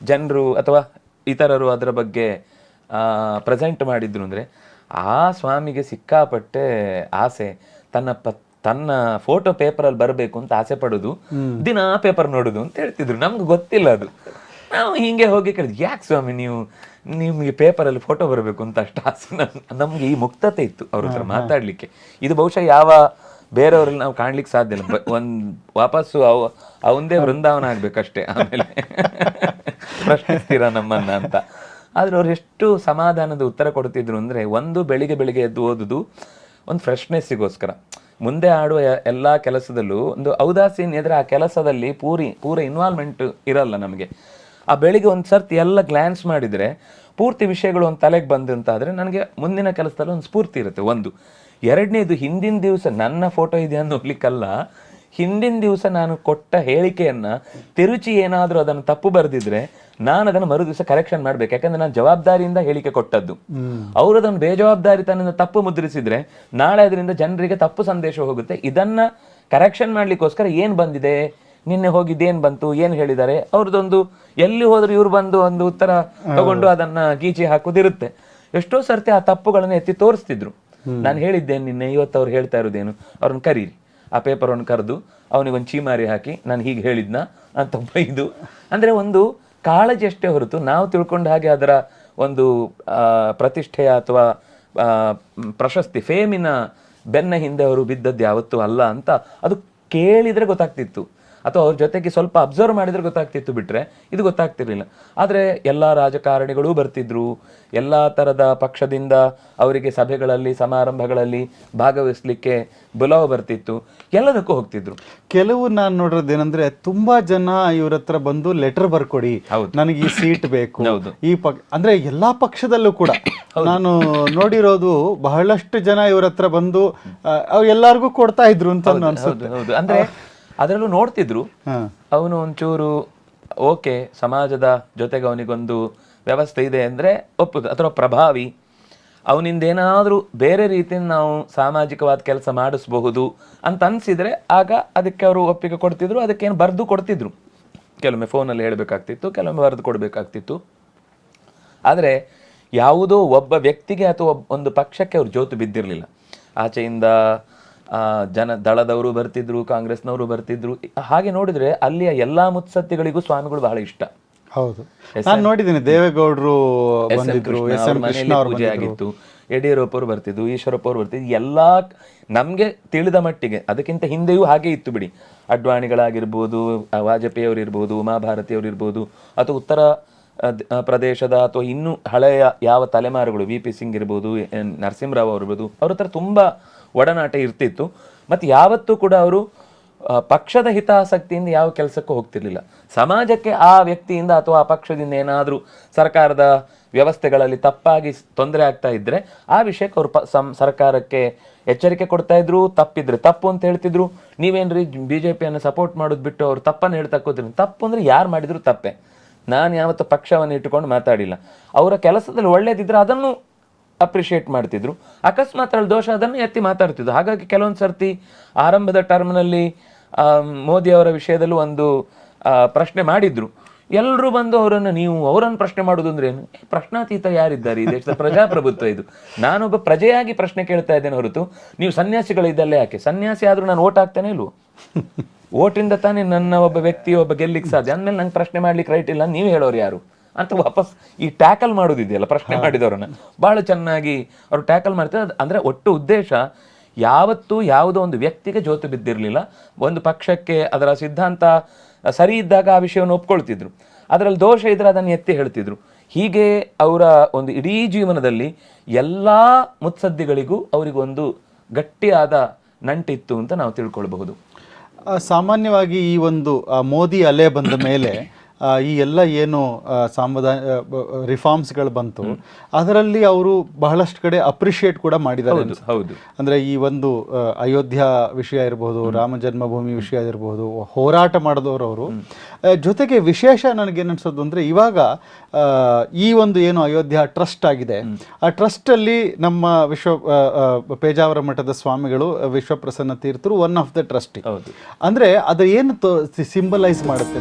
A: ಜನರು ಅಥವಾ ಇತರರು ಅದರ ಬಗ್ಗೆ ಪ್ರೆಸೆಂಟ್ ಮಾಡಿದ್ರು ಅಂದರೆ ಆ ಸ್ವಾಮಿಗೆ ಸಿಕ್ಕಾಪಟ್ಟೆ ಆಸೆ ತನ್ನ ಪ ತನ್ನ ಫೋಟೋ ಪೇಪರಲ್ಲಿ ಬರಬೇಕು ಅಂತ ಆಸೆ ಪಡೋದು ದಿನ ಪೇಪರ್ ನೋಡೋದು ಅಂತ ಹೇಳ್ತಿದ್ರು. ನಮ್ಗೆ ಗೊತ್ತಿಲ್ಲ ಅದು. ನಾವು ಹಿಂಗೆ ಹೋಗಿ ಕೇಳಿದ್ವಿ ಯಾಕೆ ಸ್ವಾಮಿ ನೀವು ನಿಮಗೆ ಪೇಪರಲ್ಲಿ ಫೋಟೋ ಬರಬೇಕು ಅಂತ ಅಷ್ಟು ಆಸೆ ನಮಗೆ ಈ ಮುಕ್ತತೆ ಇತ್ತು ಅವ್ರ ಹತ್ರ ಮಾತಾಡಲಿಕ್ಕೆ. ಇದು ಬಹುಶಃ ಯಾವ ಬೇರೆಯವ್ರಲ್ಲಿ ನಾವು ಕಾಣ್ಲಿಕ್ಕೆ ಸಾಧ್ಯ ಇಲ್ಲ. ಒಂದು ವಾಪಸ್ಸು ಅವ ಅವಂದೇ ವೃಂದಾವನ ಆಗ್ಬೇಕಷ್ಟೇ ಆಮೇಲೆ. ಪ್ರಶ್ನಿಸ್ತೀರಾ ನಮ್ಮನ್ನ ಅಂತ. ಆದ್ರೆ ಅವ್ರು ಎಷ್ಟು ಸಮಾಧಾನದ ಉತ್ತರ ಕೊಡ್ತಿದ್ರು ಅಂದ್ರೆ ಒಂದು ಬೆಳಿಗ್ಗೆ ಬೆಳಿಗ್ಗೆ ಎದ್ದು ಓದುದು ಒಂದು ಫ್ರೆಶ್ನೆಸ್ಸಿಗೋಸ್ಕರ ಮುಂದೆ ಆಡುವ ಎಲ್ಲ ಎಲ್ಲಾ ಕೆಲಸದಲ್ಲೂ ಒಂದು ಔದಾಸೀನ್ಯ ಎದುರು ಆ ಕೆಲಸದಲ್ಲಿ ಪೂರಿ ಪೂರ ಇನ್ವಾಲ್ವ್ಮೆಂಟ್ ಇರಲ್ಲ ನಮಗೆ. ಆ ಬೆಳಿಗ್ಗೆ ಒಂದು ಸರ್ತಿ ಎಲ್ಲ ಗ್ಲ್ಯಾನ್ಸ್ ಮಾಡಿದ್ರೆ ಪೂರ್ತಿ ವಿಷಯಗಳು ಒಂದು ತಲೆಗೆ ಬಂದು ಅಂತ ಆದ್ರೆ ನನಗೆ ಮುಂದಿನ ಕೆಲಸದಲ್ಲಿ ಒಂದು ಸ್ಫೂರ್ತಿ ಇರುತ್ತೆ ಒಂದು. ಎರಡನೇದು ಹಿಂದಿನ ದಿವಸ ನನ್ನ ಫೋಟೋ ಇದೆ ಅನ್ನೋಲಿಕ್ಕಲ್ಲ ಹಿಂದಿನ ದಿವಸ ನಾನು ಕೊಟ್ಟ ಹೇಳಿಕೆಯನ್ನು ತಿರುಚಿ ಏನಾದರೂ ಅದನ್ನು ತಪ್ಪು ಬರೆದಿದ್ರೆ ನಾನು ಅದನ್ನು ಮರು ದಿವಸ ಕರೆಕ್ಷನ್ ಮಾಡಬೇಕು. ಯಾಕಂದ್ರೆ ನಾನು ಜವಾಬ್ದಾರಿಯಿಂದ ಹೇಳಿಕೆ ಕೊಟ್ಟದ್ದು. ಅವರು ಅದನ್ನು ಬೇಜವಾಬ್ದಾರಿತನದಿಂದ ತಪ್ಪು ಮುದ್ರಿಸಿದ್ರೆ ನಾಳೆ ಅದರಿಂದ ಜನರಿಗೆ ತಪ್ಪು ಸಂದೇಶ ಹೋಗುತ್ತೆ. ಇದನ್ನ ಕರೆಕ್ಷನ್ ಮಾಡ್ಲಿಕ್ಕೋಸ್ಕರ ಏನು ಬಂದಿದೆ? ನಿನ್ನೆ ಹೋಗಿದ್ದೇನ್ ಬಂತು ಏನ್ ಹೇಳಿದ್ದಾರೆ? ಅವ್ರದ್ದೊಂದು ಎಲ್ಲಿ ಹೋದ್ರು ಇವ್ರು ಬಂದು ಒಂದು ಉತ್ತರ ತಗೊಂಡು ಅದನ್ನ ಗೀಚಿ ಹಾಕುದಿರುತ್ತೆ. ಎಷ್ಟೋ ಸರ್ತಿ ಆ ತಪ್ಪುಗಳನ್ನ ಎತ್ತಿ ತೋರಿಸ್ತಿದ್ರು. ನಾನು ಹೇಳಿದ್ದೇನೆ ನಿನ್ನೆ ಇವತ್ತು ಅವ್ರು ಹೇಳ್ತಾ ಇರೋದೇನು? ಅವ್ರನ್ನ ಕರೀರಿ. ಆ ಪೇಪರನ್ನು ಕರೆದು ಅವನಿಗೊಂದು ಚೀಮಾರಿ ಹಾಕಿ ನಾನು ಹೀಗೆ ಹೇಳಿದ್ನ? ಅಂತ ಬೈದು ಅಂದ್ರೆ ಒಂದು ಕಾಳಜಿ ಅಷ್ಟೇ ಹೊರತು ನಾವು ತಿಳ್ಕೊಂಡ ಹಾಗೆ ಅದರ ಒಂದು ಆ, ಪ್ರತಿಷ್ಠೆಯ ಅಥವಾ ಪ್ರಶಸ್ತಿ ಫೇಮಿನ ಬೆನ್ನ ಹಿಂದೆ ಅವರು ಬಿದ್ದದ್ದು ಯಾವತ್ತೂ ಅಲ್ಲ ಅಂತ ಅದು ಕೇಳಿದ್ರೆ ಗೊತ್ತಾಗ್ತಿತ್ತು. ಅಥವಾ ಅವ್ರ ಜೊತೆಗೆ ಸ್ವಲ್ಪ ಅಬ್ಸರ್ವ್ ಮಾಡಿದ್ರೆ ಗೊತ್ತಾಗ್ತಿತ್ತು ಬಿಟ್ರೆ ಇದು ಗೊತ್ತಾಗ್ತಿರ್ಲಿಲ್ಲ. ಆದರೆ ಎಲ್ಲ ರಾಜಕಾರಣಿಗಳು ಬರ್ತಿದ್ರು. ಎಲ್ಲ ಥರದ ಪಕ್ಷದಿಂದ ಅವರಿಗೆ ಸಭೆಗಳಲ್ಲಿ ಸಮಾರಂಭಗಳಲ್ಲಿ ಭಾಗವಹಿಸ್ಲಿಕ್ಕೆ ಬುಲಾವ್ ಬರ್ತಿತ್ತು. ಎಲ್ಲದಕ್ಕೂ ಹೋಗ್ತಿದ್ರು.
B: ಕೆಲವು ನಾನು ನೋಡಿರೋದು ಏನಂದ್ರೆ ತುಂಬಾ ಜನ ಇವ್ರ ಹತ್ರ ಬಂದು ಲೆಟರ್ ಬರ್ಕೊಡಿ.
A: ಹೌದು.
B: ನನಗೆ ಈ ಸೀಟ್ ಬೇಕು.
A: ಹೌದು.
B: ಈ ಪಕ್ ಅಂದ್ರೆ ಎಲ್ಲಾ ಪಕ್ಷದಲ್ಲೂ ಕೂಡ. ನಾನು ನೋಡಿರೋದು ಬಹಳಷ್ಟು ಜನ ಇವ್ರ ಹತ್ರ ಬಂದು ಅವ್ರು ಎಲ್ಲಾರ್ಗು ಕೊಡ್ತಾ ಇದ್ರು ಅಂತ ಅನ್ಸುತ್ತೆ
A: ಅಂದ್ರೆ ಅದರಲ್ಲೂ ನೋಡ್ತಿದ್ರು. ಅವನು ಒಂಚೂರು ಓಕೆ ಸಮಾಜದ ಜೊತೆಗೆ ಅವನಿಗೊಂದು ವ್ಯವಸ್ಥೆ ಇದೆ ಅಂದರೆ ಒಪ್ಪುದು ಅಥವಾ ಪ್ರಭಾವಿ. ಅವನಿಂದ ಏನಾದರೂ ಬೇರೆ ರೀತಿಯಿಂದ ನಾವು ಸಾಮಾಜಿಕವಾದ ಕೆಲಸ ಮಾಡಿಸ್ಬಹುದು ಅಂತ ಅನಿಸಿದ್ರೆ ಆಗ ಅದಕ್ಕೆ ಅವರು ಒಪ್ಪಿಗೆ ಕೊಡ್ತಿದ್ರು ಅದಕ್ಕೇನು ಬರೆದು ಕೊಡ್ತಿದ್ರು. ಕೆಲವೊಮ್ಮೆ ಫೋನಲ್ಲಿ ಹೇಳಬೇಕಾಗ್ತಿತ್ತು ಕೆಲವೊಮ್ಮೆ ಬರೆದು ಕೊಡಬೇಕಾಗ್ತಿತ್ತು. ಆದರೆ ಯಾವುದೋ ಒಬ್ಬ ವ್ಯಕ್ತಿಗೆ ಅಥವಾ ಒಂದು ಪಕ್ಷಕ್ಕೆ ಅವರು ಜೋತು ಬಿದ್ದಿರಲಿಲ್ಲ. ಆಚೆಯಿಂದ ಜನ ದಳದವರು ಬರ್ತಿದ್ರು ಕಾಂಗ್ರೆಸ್ನವರು ಬರ್ತಿದ್ರು. ಹಾಗೆ ನೋಡಿದ್ರೆ ಅಲ್ಲಿಯ ಎಲ್ಲಾ ಮುತ್ಸತ್ತಿಗಳಿಗೂ ಸ್ವಾಮಿಗಳು ಬಹಳ ಇಷ್ಟ.
B: ಹೌದು. ನಾನು ನೋಡಿದ್ದೀನಿ ದೇವೇಗೌಡರು ಬಂದಿದ್ರು
A: ಪೂಜೆ ಆಗಿತ್ತು. ಯಡಿಯೂರಪ್ಪ ಅವರು ಬರ್ತಿದ್ರು ಈಶ್ವರಪ್ಪ ಅವರು ಬರ್ತಿದ್ರು. ಎಲ್ಲಾ ನಮಗೆ ತಿಳಿದ ಮಟ್ಟಿಗೆ ಅದಕ್ಕಿಂತ ಹಿಂದೆಯೂ ಹಾಗೆ ಇತ್ತು ಬಿಡಿ. ಅಡ್ವಾಣಿಗಳಾಗಿರ್ಬೋದು ವಾಜಪೇಯಿ ಅವರು ಇರ್ಬೋದು ಉಮಾಭಾರತಿ ಅವರು ಇರ್ಬೋದು ಅಥವಾ ಉತ್ತರ ಪ್ರದೇಶದ ಅಥವಾ ಇನ್ನೂ ಹಳೆಯ ಯಾವ ತಲೆಮಾರುಗಳು ವಿ ಪಿ ಸಿಂಗ್ ಇರ್ಬೋದು ನರಸಿಂಹರಾವ್ ಅವರು ಇರ್ಬೋದು ಅವ್ರ ಹತ್ರ ತುಂಬಾ ಒಡನಾಟ ಇರ್ತಿತ್ತು. ಮತ್ತು ಯಾವತ್ತೂ ಕೂಡ ಅವರು ಪಕ್ಷದ ಹಿತಾಸಕ್ತಿಯಿಂದ ಯಾವ ಕೆಲಸಕ್ಕೂ ಹೋಗ್ತಿರ್ಲಿಲ್ಲ. ಸಮಾಜಕ್ಕೆ ಆ ವ್ಯಕ್ತಿಯಿಂದ ಅಥವಾ ಆ ಪಕ್ಷದಿಂದ ಏನಾದರೂ ಸರ್ಕಾರದ ವ್ಯವಸ್ಥೆಗಳಲ್ಲಿ ತಪ್ಪಾಗಿ ತೊಂದರೆ ಆಗ್ತಾ ಇದ್ದರೆ ಆ ವಿಷಯಕ್ಕೆ ಅವರು ಪ, ಸಂ, ಸರ್ಕಾರಕ್ಕೆ ಎಚ್ಚರಿಕೆ ಕೊಡ್ತಾ ಇದ್ರು, ತಪ್ಪಿದ್ರೆ ತಪ್ಪು ಅಂತ ಹೇಳ್ತಿದ್ರು. ನೀವೇನ್ರಿ ಬಿ ಜೆ ಪಿಯನ್ನು ಸಪೋರ್ಟ್ ಮಾಡೋದು ಬಿಟ್ಟು ಅವರು ತಪ್ಪನ್ನು ಹೇಳ್ತಾ ತಪ್ಪು ಅಂದರೆ ಯಾರು ಮಾಡಿದ್ರು ತಪ್ಪೆ. ನಾನು ಯಾವತ್ತು ಪಕ್ಷವನ್ನು ಇಟ್ಟುಕೊಂಡು ಮಾತಾಡಿಲ್ಲ. ಅವರ ಕೆಲಸದಲ್ಲಿ ಒಳ್ಳೇದಿದ್ದರೆ ಅದನ್ನು ಅಪ್ರಿಷಿಯೇಟ್ ಮಾಡ್ತಿದ್ರು. ಅಕಸ್ಮಾತ್ ಅಲ್ಲಿ ದೋಷ ಅದನ್ನು ಎತ್ತಿ ಮಾತಾಡ್ತಿದ್ರು. ಹಾಗಾಗಿ ಕೆಲವೊಂದು ಸರ್ತಿ ಆರಂಭದ ಟರ್ಮ್ನಲ್ಲಿ ಮೋದಿ ಅವರ ವಿಷಯದಲ್ಲೂ ಒಂದು ಪ್ರಶ್ನೆ ಮಾಡಿದ್ರು. ಎಲ್ಲರೂ ಬಂದು ಅವರನ್ನು ನೀವು ಅವರನ್ನು ಪ್ರಶ್ನೆ ಮಾಡೋದು ಅಂದ್ರೆ ಏನು? ಪ್ರಶ್ನಾತೀತ ಯಾರಿದ್ದಾರೆ? ಈ ದೇಶದ ಪ್ರಜಾಪ್ರಭುತ್ವ ಇದು. ನಾನೊಬ್ಬ ಪ್ರಜೆಯಾಗಿ ಪ್ರಶ್ನೆ ಕೇಳ್ತಾ ಇದ್ದೇನೆ ಹೊರತು ನೀವು ಸನ್ಯಾಸಿಗಳಿದ್ದಲ್ಲೇ ಯಾಕೆ? ಸನ್ಯಾಸಿ ಆದ್ರೂ ನಾನು ಓಟ್ ಆಗ್ತಾನೆ ಇಲ್ವೋ? ಓಟಿಂದ ತಾನೇ ನನ್ನ ಒಬ್ಬ ವ್ಯಕ್ತಿ ಒಬ್ಬ ಗೆಲ್ಲಿಕ್ಕೆ ಸಾಧ್ಯ. ಅಂದ್ಮೇಲೆ ನಂಗೆ ಪ್ರಶ್ನೆ ಮಾಡ್ಲಿಕ್ಕೆ ರೈಟ್ ಇಲ್ಲ ನೀವು ಹೇಳೋರು ಯಾರು? ಅಂತ ವಾಪಸ್ ಈ ಟ್ಯಾಕಲ್ ಮಾಡೋದಿದೆಯಲ್ಲ ಪ್ರಶ್ನೆ ಮಾಡಿದವರನ್ನ. ಬಹಳ ಚೆನ್ನಾಗಿ ಅವರು ಟ್ಯಾಕಲ್ ಮಾಡ್ತಾರೆ. ಅಂದರೆ ಒಟ್ಟು ಉದ್ದೇಶ ಯಾವತ್ತೂ ಯಾವುದೋ ಒಂದು ವ್ಯಕ್ತಿಗೆ ಜೋತು ಬಿದ್ದಿರಲಿಲ್ಲ. ಒಂದು ಪಕ್ಷಕ್ಕೆ ಅದರ ಸಿದ್ಧಾಂತ ಸರಿ ಇದ್ದಾಗ ಆ ವಿಷಯವನ್ನು ಒಪ್ಕೊಳ್ತಿದ್ರು. ಅದರಲ್ಲಿ ದೋಷ ಇದ್ರೆ ಅದನ್ನು ಎತ್ತಿ ಹೇಳ್ತಿದ್ರು. ಹೀಗೆ ಅವರ ಒಂದು ಇಡೀ ಜೀವನದಲ್ಲಿ ಎಲ್ಲ ಮುತ್ಸದ್ದಿಗಳಿಗೂ ಅವರಿಗೊಂದು ಗಟ್ಟಿಯಾದ ನಂಟಿತ್ತು ಅಂತ ನಾವು ತಿಳ್ಕೊಳ್ಬಹುದು.
B: ಸಾಮಾನ್ಯವಾಗಿ ಈ ಒಂದು ಮೋದಿ ಅಲೆ ಬಂದ ಮೇಲೆ ಈ ಎಲ್ಲ ಏನು ಸಾಂವಿಧಾನ ರಿಫಾರ್ಮ್ಸ್ಗಳು ಬಂತು ಅದರಲ್ಲಿ ಅವರು ಬಹಳಷ್ಟು ಕಡೆ ಅಪ್ರಿಷಿಯೇಟ್ ಕೂಡ ಮಾಡಿದ್ದಾರೆ.
A: ಹೌದು
B: ಅಂದ್ರೆ ಈ ಒಂದು ಅಯೋಧ್ಯಾ ವಿಷಯ ಇರಬಹುದು ರಾಮ ಜನ್ಮಭೂಮಿ ವಿಷಯ ಇರಬಹುದು ಹೋರಾಟ ಮಾಡಿದವರು ಅವರು. ಜೊತೆಗೆ ವಿಶೇಷ ನನಗೇನು ಅನ್ಸೋದು ಅಂದ್ರೆ ಇವಾಗ ಈ ಒಂದು ಏನು ಅಯೋಧ್ಯ ಟ್ರಸ್ಟ್ ಆಗಿದೆ ಆ ಟ್ರಸ್ಟ್ ಅಲ್ಲಿ ನಮ್ಮ ವಿಶ್ವ ಪೇಜಾವರ ಮಠದ ಸ್ವಾಮಿಗಳು ವಿಶ್ವಪ್ರಸನ್ನ ತೀರ್ಥರು ಒನ್ ಆಫ್ ದ ಟ್ರಸ್ಟಿ
A: ಹೌದು.
B: ಅಂದ್ರೆ ಅದು ಏನು ಸಿಂಬಲೈಸ್ ಮಾಡುತ್ತೆ?